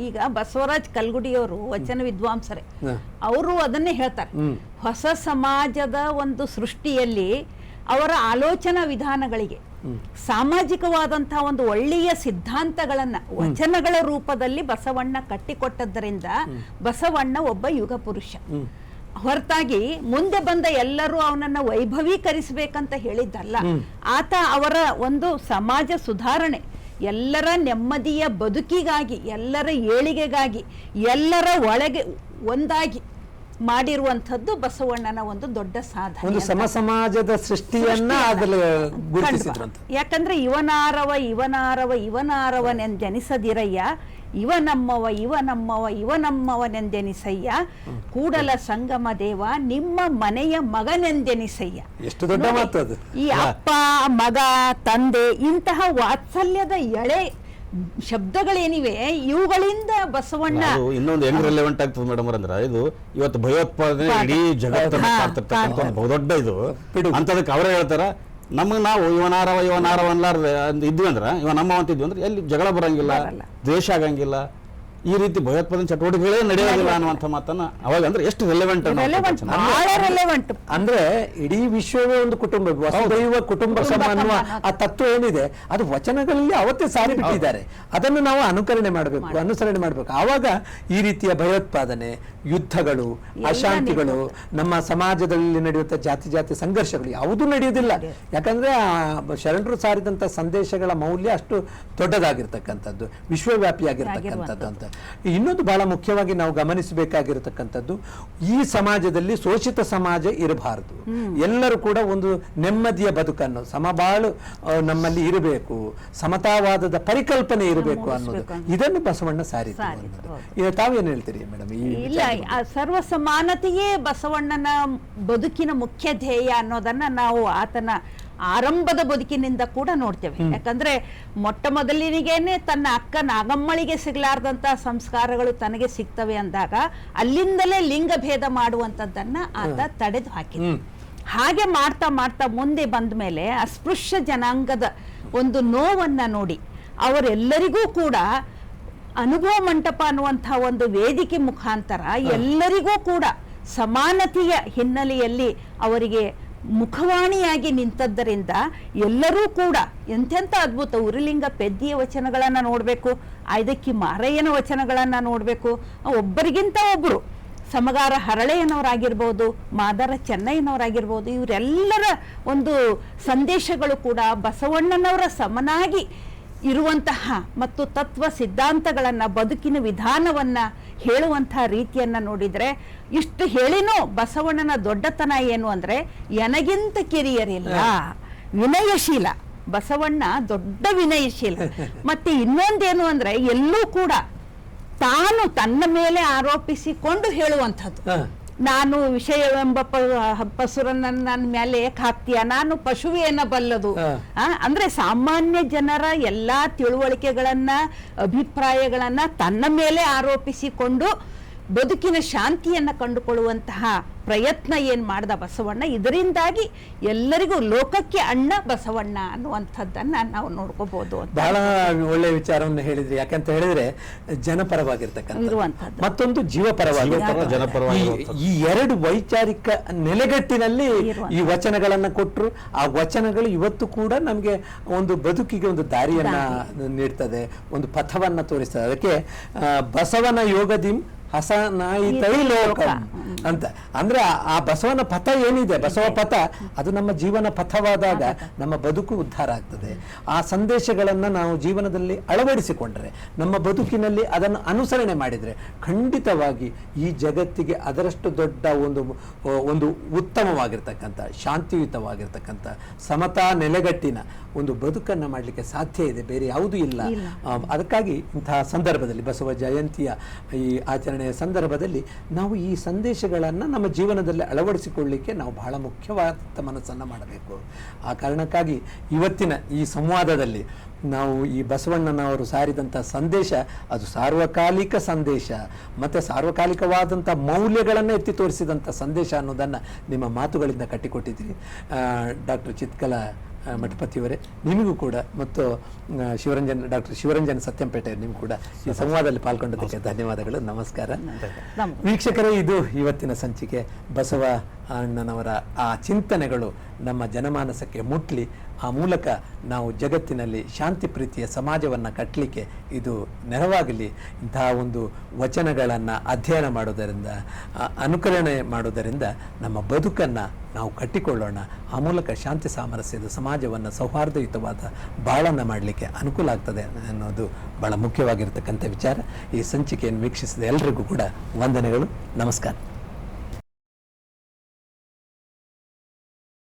ಈಗ ಬಸವರಾಜ್ ಕಲ್ಗುಡಿಯವರು ವಚನ ವಿದ್ವಾಂಸರೇ. ಅವರು ಅದನ್ನೇ ಹೇಳ್ತಾರೆ. ಹೊಸ ಸಮಾಜದ ಒಂದು ಸೃಷ್ಟಿಯಲ್ಲಿ ಅವರ ಆಲೋಚನಾ ವಿಧಾನಗಳಿಗೆ ಸಾಮಾಜಿಕವಾದಂತಹ ಒಂದು ಒಳ್ಳೆಯ ಸಿದ್ಧಾಂತಗಳನ್ನ, ವಚನಗಳ ರೂಪದಲ್ಲಿ ಬಸವಣ್ಣ ಕಟ್ಟಿಕೊಟ್ಟದ್ದರಿಂದ ಬಸವಣ್ಣ ಒಬ್ಬ ಯುಗ ಪುರುಷ. ಹೊರತಾಗಿ ಮುಂದೆ ಬಂದ ಎಲ್ಲರೂ ಅವನನ್ನ ವೈಭವೀಕರಿಸಬೇಕಂತ ಹೇಳಿದ್ದಲ್ಲ, ಆತ ಅವರ ಒಂದು ಸಮಾಜ ಸುಧಾರಣೆ, ಎಲ್ಲರ ನೆಮ್ಮದಿಯ ಬದುಕಿಗಾಗಿ, ಎಲ್ಲರ ಏಳಿಗೆಗಾಗಿ, ಎಲ್ಲರ ಒಳಗೆ ಒಂದಾಗಿ ಮಾಡಿರುವಂಥದ್ದು ಬಸವಣ್ಣನ ಒಂದು ದೊಡ್ಡ ಸಾಧನೆ ಒಂದು. ಸಮ ಸಮಾಜದ ಸೃಷ್ಟಿಯನ್ನ ಯಾಕಂದ್ರೆ ಇವನಾರವ ಇವನಾರವ ಇವನಾರವನೆಂದೆನಿಸದಿರಯ್ಯ ಇವ ನಮ್ಮವ ಇವ ನಮ್ಮವ ಇವ ನಮ್ಮವನೆಂದೆನಿಸಯ್ಯ ಕೂಡಲ ಸಂಗಮ ದೇವ ನಿಮ್ಮ ಮನೆಯ ಮಗನೆಂದೆನಿಸಯ್ಯ. ಎಷ್ಟು ದೊಡ್ಡ ಮಾತು. ಈ ಅಪ್ಪ ಮಗ ತಂದೆ ಇಂತಹ ವಾತ್ಸಲ್ಯದ ಎಳೆ ಶಬ್ದಗಳೇನಿವೆ ಇವುಗಳಿಂದ ಬಸವಣ್ಣ ಇನ್ನೊಂದು ಹೆಂಗ್ ರೆಲೆವೆಂಟ್ ಆಗ್ತದೆ ಮೇಡಮ್ ಅಂದ್ರೆ ಇದು ಇವತ್ತು ಭಯೋತ್ಪಾದನೆ ಪಾದ. ಇಡೀ ಜಗತ್ತನ್ನು ಹಾ, ಕಾಡ್ತಿರ್ತಕ್ಕಂಥ ಒಂದು ಬಹುದೊಡ್ಡ ಇದು. ಅಂತದಕ್ಕೆ ಅವರೇ ಹೇಳ್ತಾರ ನಮಗೆ ನಾವು ಇವನಾರವ ಇವನಾರವ ಅನ್ಲಾರ್ದೆ ಇದ್ವಿ ಅಂದ್ರೆ ಇವ ನಮ್ಮ ಅಂತಿದ್ವಿ ಅಂದ್ರೆ ಎಲ್ಲಿ ಜಗಳ ಬರಂಗಿಲ್ಲ. ದ್ವೇಷ ಆಗಂಗಿಲ್ಲ ಈ ರೀತಿ ಭಯೋತ್ಪಾದನೆ ಚಟುವಟಿಕೆಗಳೇ ನಡೆಯೋದಿಲ್ಲ ಅನ್ನುವಂಥ ಮಾತನ್ನ ಅವಾಗ ಅಂದ್ರೆ ಎಷ್ಟು ರೆಲೆವೆಂಟ್ ರೆಲೆವೆಂಟ್ ಅಂದ್ರೆ ಇಡೀ ವಿಶ್ವವೇ ಒಂದು ಕುಟುಂಬ ವಸುದೈವ ಕುಟುಂಬ ಸಮ ಅನ್ನುವ ಆ ತತ್ವ ಏನಿದೆ ಅದು ವಚನಗಳಲ್ಲಿ ಅವತ್ತೇ ಸಾರಿ ಬಿಟ್ಟಿದ್ದಾರೆ. ಅದನ್ನು ನಾವು ಅನುಕರಣೆ ಮಾಡಬೇಕು ಅನುಸರಣೆ ಮಾಡಬೇಕು. ಆವಾಗ ಈ ರೀತಿಯ ಭಯೋತ್ಪಾದನೆ ಯುದ್ಧಗಳು ಅಶಾಂತಿಗಳು ನಮ್ಮ ಸಮಾಜದಲ್ಲಿ ನಡೆಯುವಂಥ ಜಾತಿ ಜಾತಿ ಸಂಘರ್ಷಗಳು ಯಾವುದೂ ನಡೆಯುವುದಿಲ್ಲ. ಯಾಕಂದ್ರೆ ಆ ಶರಣರು ಸಾರಿದಂತಹ ಸಂದೇಶಗಳ ಮೌಲ್ಯ ಅಷ್ಟು ದೊಡ್ಡದಾಗಿರ್ತಕ್ಕಂಥದ್ದು ವಿಶ್ವವ್ಯಾಪಿಯಾಗಿರ್ತಕ್ಕಂಥದ್ದು ಅಂತ. ಇನ್ನೊಂದು ಬಹಳ ಮುಖ್ಯವಾಗಿ ನಾವು ಗಮನಿಸಬೇಕಾಗಿರತಕ್ಕಂಥದ್ದು ಈ ಸಮಾಜದಲ್ಲಿ ಶೋಷಿತ ಸಮಾಜ ಇರಬಾರದು. ಎಲ್ಲರೂ ಕೂಡ ಒಂದು ನೆಮ್ಮದಿಯ ಬದುಕನ್ನು ಸಮಬಾಳು ನಮ್ಮಲ್ಲಿ ಇರಬೇಕು ಸಮತಾವಾದದ ಪರಿಕಲ್ಪನೆ ಇರಬೇಕು ಅನ್ನೋದು. ಇದನ್ನು ಬಸವಣ್ಣ ಸಾರಿ ತಾವೇನು ಹೇಳ್ತೀರಿ ಮೇಡಮ್ ಇಲ್ಲ ಸರ್ವ ಸಮಾನತೆಯೇ ಬಸವಣ್ಣನ ಬದುಕಿನ ಮುಖ್ಯ ಧ್ಯೇಯ ಅನ್ನೋದನ್ನ ನಾವು ಆತನ ಆರಂಭದ ಬದುಕಿನಿಂದ ಕೂಡ ನೋಡ್ತೇವೆ. ಯಾಕಂದ್ರೆ ಮೊಟ್ಟ ಮೊದಲಿನಿಗೇನೆ ತನ್ನ ಅಕ್ಕ ನಾಗಮ್ಮಳಿಗೆ ಸಿಗಲಾರ್ದಂತ ಸಂಸ್ಕಾರಗಳು ತನಗೆ ಸಿಗ್ತವೆ ಅಂದಾಗ ಅಲ್ಲಿಂದಲೇ ಲಿಂಗ ಭೇದ ಮಾಡುವಂತದ್ದನ್ನ ಆತ ತಡೆದು ಹಾಕಿದ ಹಾಗೆ ಮಾಡ್ತಾ ಮಾಡ್ತಾ ಮುಂದೆ ಬಂದ ಮೇಲೆ ಅಸ್ಪೃಶ್ಯ ಜನಾಂಗದ ಒಂದು ನೋವನ್ನ ನೋಡಿ ಅವರೆಲ್ಲರಿಗೂ ಕೂಡ ಅನುಭವ ಮಂಟಪ ಅನ್ನುವಂತಹ ಒಂದು ವೇದಿಕೆ ಮುಖಾಂತರ ಎಲ್ಲರಿಗೂ ಕೂಡ ಸಮಾನತೆಯ ಹಿನ್ನೆಲೆಯಲ್ಲಿ ಅವರಿಗೆ ಮುಖವಾಣಿಯಾಗಿ ನಿಂತದ್ದರಿಂದ ಎಲ್ಲರೂ ಕೂಡ ಎಂಥೆಂಥ ಅದ್ಭುತ ಉರಿಲಿಂಗ ಪೆದ್ದಿಯ ವಚನಗಳನ್ನು ನೋಡಬೇಕು ಐದಕ್ಕಿ ಮಾರಯ್ಯನ ವಚನಗಳನ್ನು ನೋಡಬೇಕು, ಒಬ್ಬರಿಗಿಂತ ಒಬ್ಬರು ಸಮಗಾರ ಹರಳೆಯನವರಾಗಿರ್ಬೋದು, ಮಾದರ ಚೆನ್ನಯ್ಯನವರಾಗಿರ್ಬೋದು, ಇವರೆಲ್ಲರ ಒಂದು ಸಂದೇಶಗಳು ಕೂಡ ಬಸವಣ್ಣನವರ ಸಮನಾಗಿ ಇರುವಂತಹ ಮತ್ತು ತತ್ವ ಸಿದ್ಧಾಂತಗಳನ್ನು, ಬದುಕಿನ ವಿಧಾನವನ್ನ ಹೇಳುವಂತಹ ರೀತಿಯನ್ನ ನೋಡಿದ್ರೆ ಇಷ್ಟು ಹೇಳಿನೂ ಬಸವಣ್ಣನ ದೊಡ್ಡತನ ಏನು ಅಂದ್ರೆ ಎನಗಿಂತ ಕಿರಿಯರಿಲ್ಲ. ವಿನಯಶೀಲ. ಬಸವಣ್ಣ ದೊಡ್ಡ ವಿನಯಶೀಲ. ಮತ್ತೆ ಇನ್ನೊಂದೇನು ಅಂದ್ರೆ ಎಲ್ಲೂ ಕೂಡ ತಾನು ತನ್ನ ಮೇಲೆ ಆರೋಪಿಸಿಕೊಂಡು ಹೇಳುವಂಥದ್ದು. ನಾನು ವಿಷಯವೆಂಬ ಪಸುರನ್ನ ನನ್ನ ಮೇಲೆ ಹಾಕ್ತೀಯ ನಾನು ಪಶುವೇನ ಬಲ್ಲದು. ಆ, ಅಂದ್ರೆ ಸಾಮಾನ್ಯ ಜನರ ಎಲ್ಲಾ ತಿಳುವಳಿಕೆಗಳನ್ನ ಅಭಿಪ್ರಾಯಗಳನ್ನ ತನ್ನ ಮೇಲೆ ಆರೋಪಿಸಿಕೊಂಡು ಬದುಕಿನ ಶಾಂತಿಯನ್ನು ಕಂಡುಕೊಳ್ಳುವಂತಹ ಪ್ರಯತ್ನ ಏನು ಮಾಡಿದ ಬಸವಣ್ಣ? ಇದರಿಂದಾಗಿ ಎಲ್ಲರಿಗೂ ಲೋಕಕ್ಕೆ ಅಣ್ಣ ಬಸವಣ್ಣ ಅನ್ನುವಂಥದ್ದನ್ನು ನಾವು ನೋಡ್ಕೋಬಹುದು ಅಂತ. ಬಹಳ ಒಳ್ಳೆ ವಿಚಾರವನ್ನು ಹೇಳಿದ್ರಿ. ಯಾಕಂತ ಹೇಳಿದ್ರೆ ಜನಪರವಾಗಿರ್ತಕ್ಕಂಥ ಮತ್ತೊಂದು ಜೀವಪರವಾಗಿ ಜೀವಪರ, ಈ ಎರಡು ವೈಚಾರಿಕ ನೆಲೆಗಟ್ಟಿನಲ್ಲಿ ಈ ವಚನಗಳನ್ನ ಕೊಟ್ಟರು ಆ ವಚನಗಳು ಇವತ್ತು ಕೂಡ ನಮಗೆ ಒಂದು ಬದುಕಿಗೆ ಒಂದು ದಾರಿಯನ್ನ ನೀಡ್ತದೆ. ಒಂದು ಪಥವನ್ನ ತೋರಿಸ್ತದೆ. ಅದಕ್ಕೆ ಆ, ಬಸವನ ಯೋಗದಿಂ ಹಸನಾಯಿತೈ ಲೋಕ. ಅಂತ. ಅಂದ್ರೆ ಆ- ಬಸವನ ಪಥ ಏನಿದೆ? ಬಸವ ಪಥ ಅದು ನಮ್ಮ ಜೀವನ ಪಥವಾದಾಗ ನಮ್ಮ ಬದುಕು ಉದ್ಧಾರ ಆಗ್ತದೆ. ಆ ಸಂದೇಶಗಳನ್ನ ನಾವು ಜೀವನದಲ್ಲಿ ಅಳವಡಿಸಿಕೊಂಡರೆ ನಮ್ಮ ಬದುಕಿನಲ್ಲಿ ಅದನ್ನು ಅನುಸರಣೆ ಮಾಡಿದ್ರೆ ಖಂಡಿತವಾಗಿ ಈ ಜಗತ್ತಿಗೆ ಅದರಷ್ಟು ದೊಡ್ಡ ಒಂದು ಒಂದು ಉತ್ತಮವಾಗಿರ್ತಕ್ಕಂಥ ಶಾಂತಿಯುತವಾಗಿರ್ತಕ್ಕಂಥ ಸಮತಾ ನೆಲೆಗಟ್ಟಿನ ಒಂದು ಬದುಕನ್ನು ಮಾಡಲಿಕ್ಕೆ ಸಾಧ್ಯ ಇದೆ. ಬೇರೆ ಯಾವುದೂ ಇಲ್ಲ. ಅದಕ್ಕಾಗಿ ಇಂತಹ ಸಂದರ್ಭದಲ್ಲಿ ಬಸವ ಜಯಂತಿಯ ಈ ಆಚರಣೆಯ ಸಂದರ್ಭದಲ್ಲಿ ನಾವು ಈ ಸಂದೇಶಗಳನ್ನು ನಮ್ಮ ಜೀವನದಲ್ಲಿ ಅಳವಡಿಸಿಕೊಳ್ಳಿಕ್ಕೆ ನಾವು ಬಹಳ ಮುಖ್ಯವಾದ ಮನಸ್ಸನ್ನು ಮಾಡಬೇಕು. ಆ ಕಾರಣಕ್ಕಾಗಿ ಇವತ್ತಿನ ಈ ಸಂವಾದದಲ್ಲಿ ನಾವು ಈ ಬಸವಣ್ಣನವರು ಸಾರಿದಂಥ ಸಂದೇಶ, ಅದು ಸಾರ್ವಕಾಲಿಕ ಸಂದೇಶ, ಮತ್ತು ಸಾರ್ವಕಾಲಿಕವಾದಂಥ ಮೌಲ್ಯಗಳನ್ನು ಎತ್ತಿ ತೋರಿಸಿದಂಥ ಸಂದೇಶ ಅನ್ನೋದನ್ನು ನಿಮ್ಮ ಮಾತುಗಳಿಂದ ಕಟ್ಟಿಕೊಟ್ಟಿದ್ದೀರಿ ಡಾಕ್ಟರ್ ಚಿತ್ಕಲ ಮಠಪತಿಯವರೇ ನಿಮಗೂ ಕೂಡ ಮತ್ತು ಶಿವರಂಜನ್ ಡಾಕ್ಟರ್ ಶಿವರಂಜನ್ ಸತ್ಯಂಪೇಟೆ ನಿಮ್ಗೆ ಕೂಡ ಈ ಸಂವಾದದಲ್ಲಿ ಪಾಲ್ಗೊಂಡಿದ್ದಕ್ಕೆ ಧನ್ಯವಾದಗಳು. ನಮಸ್ಕಾರ. ನಮಸ್ಕಾರ. ವೀಕ್ಷಕರೇ ಇದು ಇವತ್ತಿನ ಸಂಚಿಕೆ. ಬಸವ ಅಣ್ಣನವರ ಆ ಚಿಂತನೆಗಳು ನಮ್ಮ ಜನಮಾನಸಕ್ಕೆ ಮುಟ್ಲಿ. ಆ ಮೂಲಕ ನಾವು ಜಗತ್ತಿನಲ್ಲಿ ಶಾಂತಿ ಪ್ರೀತಿಯ ಸಮಾಜವನ್ನು ಕಟ್ಟಲಿಕ್ಕೆ ಇದು ನೆರವಾಗಲಿ. ಇಂತಹ ಒಂದು ವಚನಗಳನ್ನು ಅಧ್ಯಯನ ಮಾಡೋದರಿಂದ ಅನುಕರಣೆ ಮಾಡೋದರಿಂದ ನಮ್ಮ ಬದುಕನ್ನು ನಾವು ಕಟ್ಟಿಕೊಳ್ಳೋಣ. ಆ ಮೂಲಕ ಶಾಂತಿ ಸಾಮರಸ್ಯದ ಸಮಾಜವನ್ನು ಸೌಹಾರ್ದಯುತವಾದ ಬಾಳನ್ನು ಮಾಡಲಿಕ್ಕೆ ಅನುಕೂಲ ಆಗ್ತದೆ ಅನ್ನೋದು ಬಹಳ ಮುಖ್ಯವಾಗಿರ್ತಕ್ಕಂಥ ವಿಚಾರ. ಈ ಸಂಚಿಕೆಯನ್ನು ವೀಕ್ಷಿಸಿದ ಎಲ್ಲರಿಗೂ ಕೂಡ ವಂದನೆಗಳು. ನಮಸ್ಕಾರ.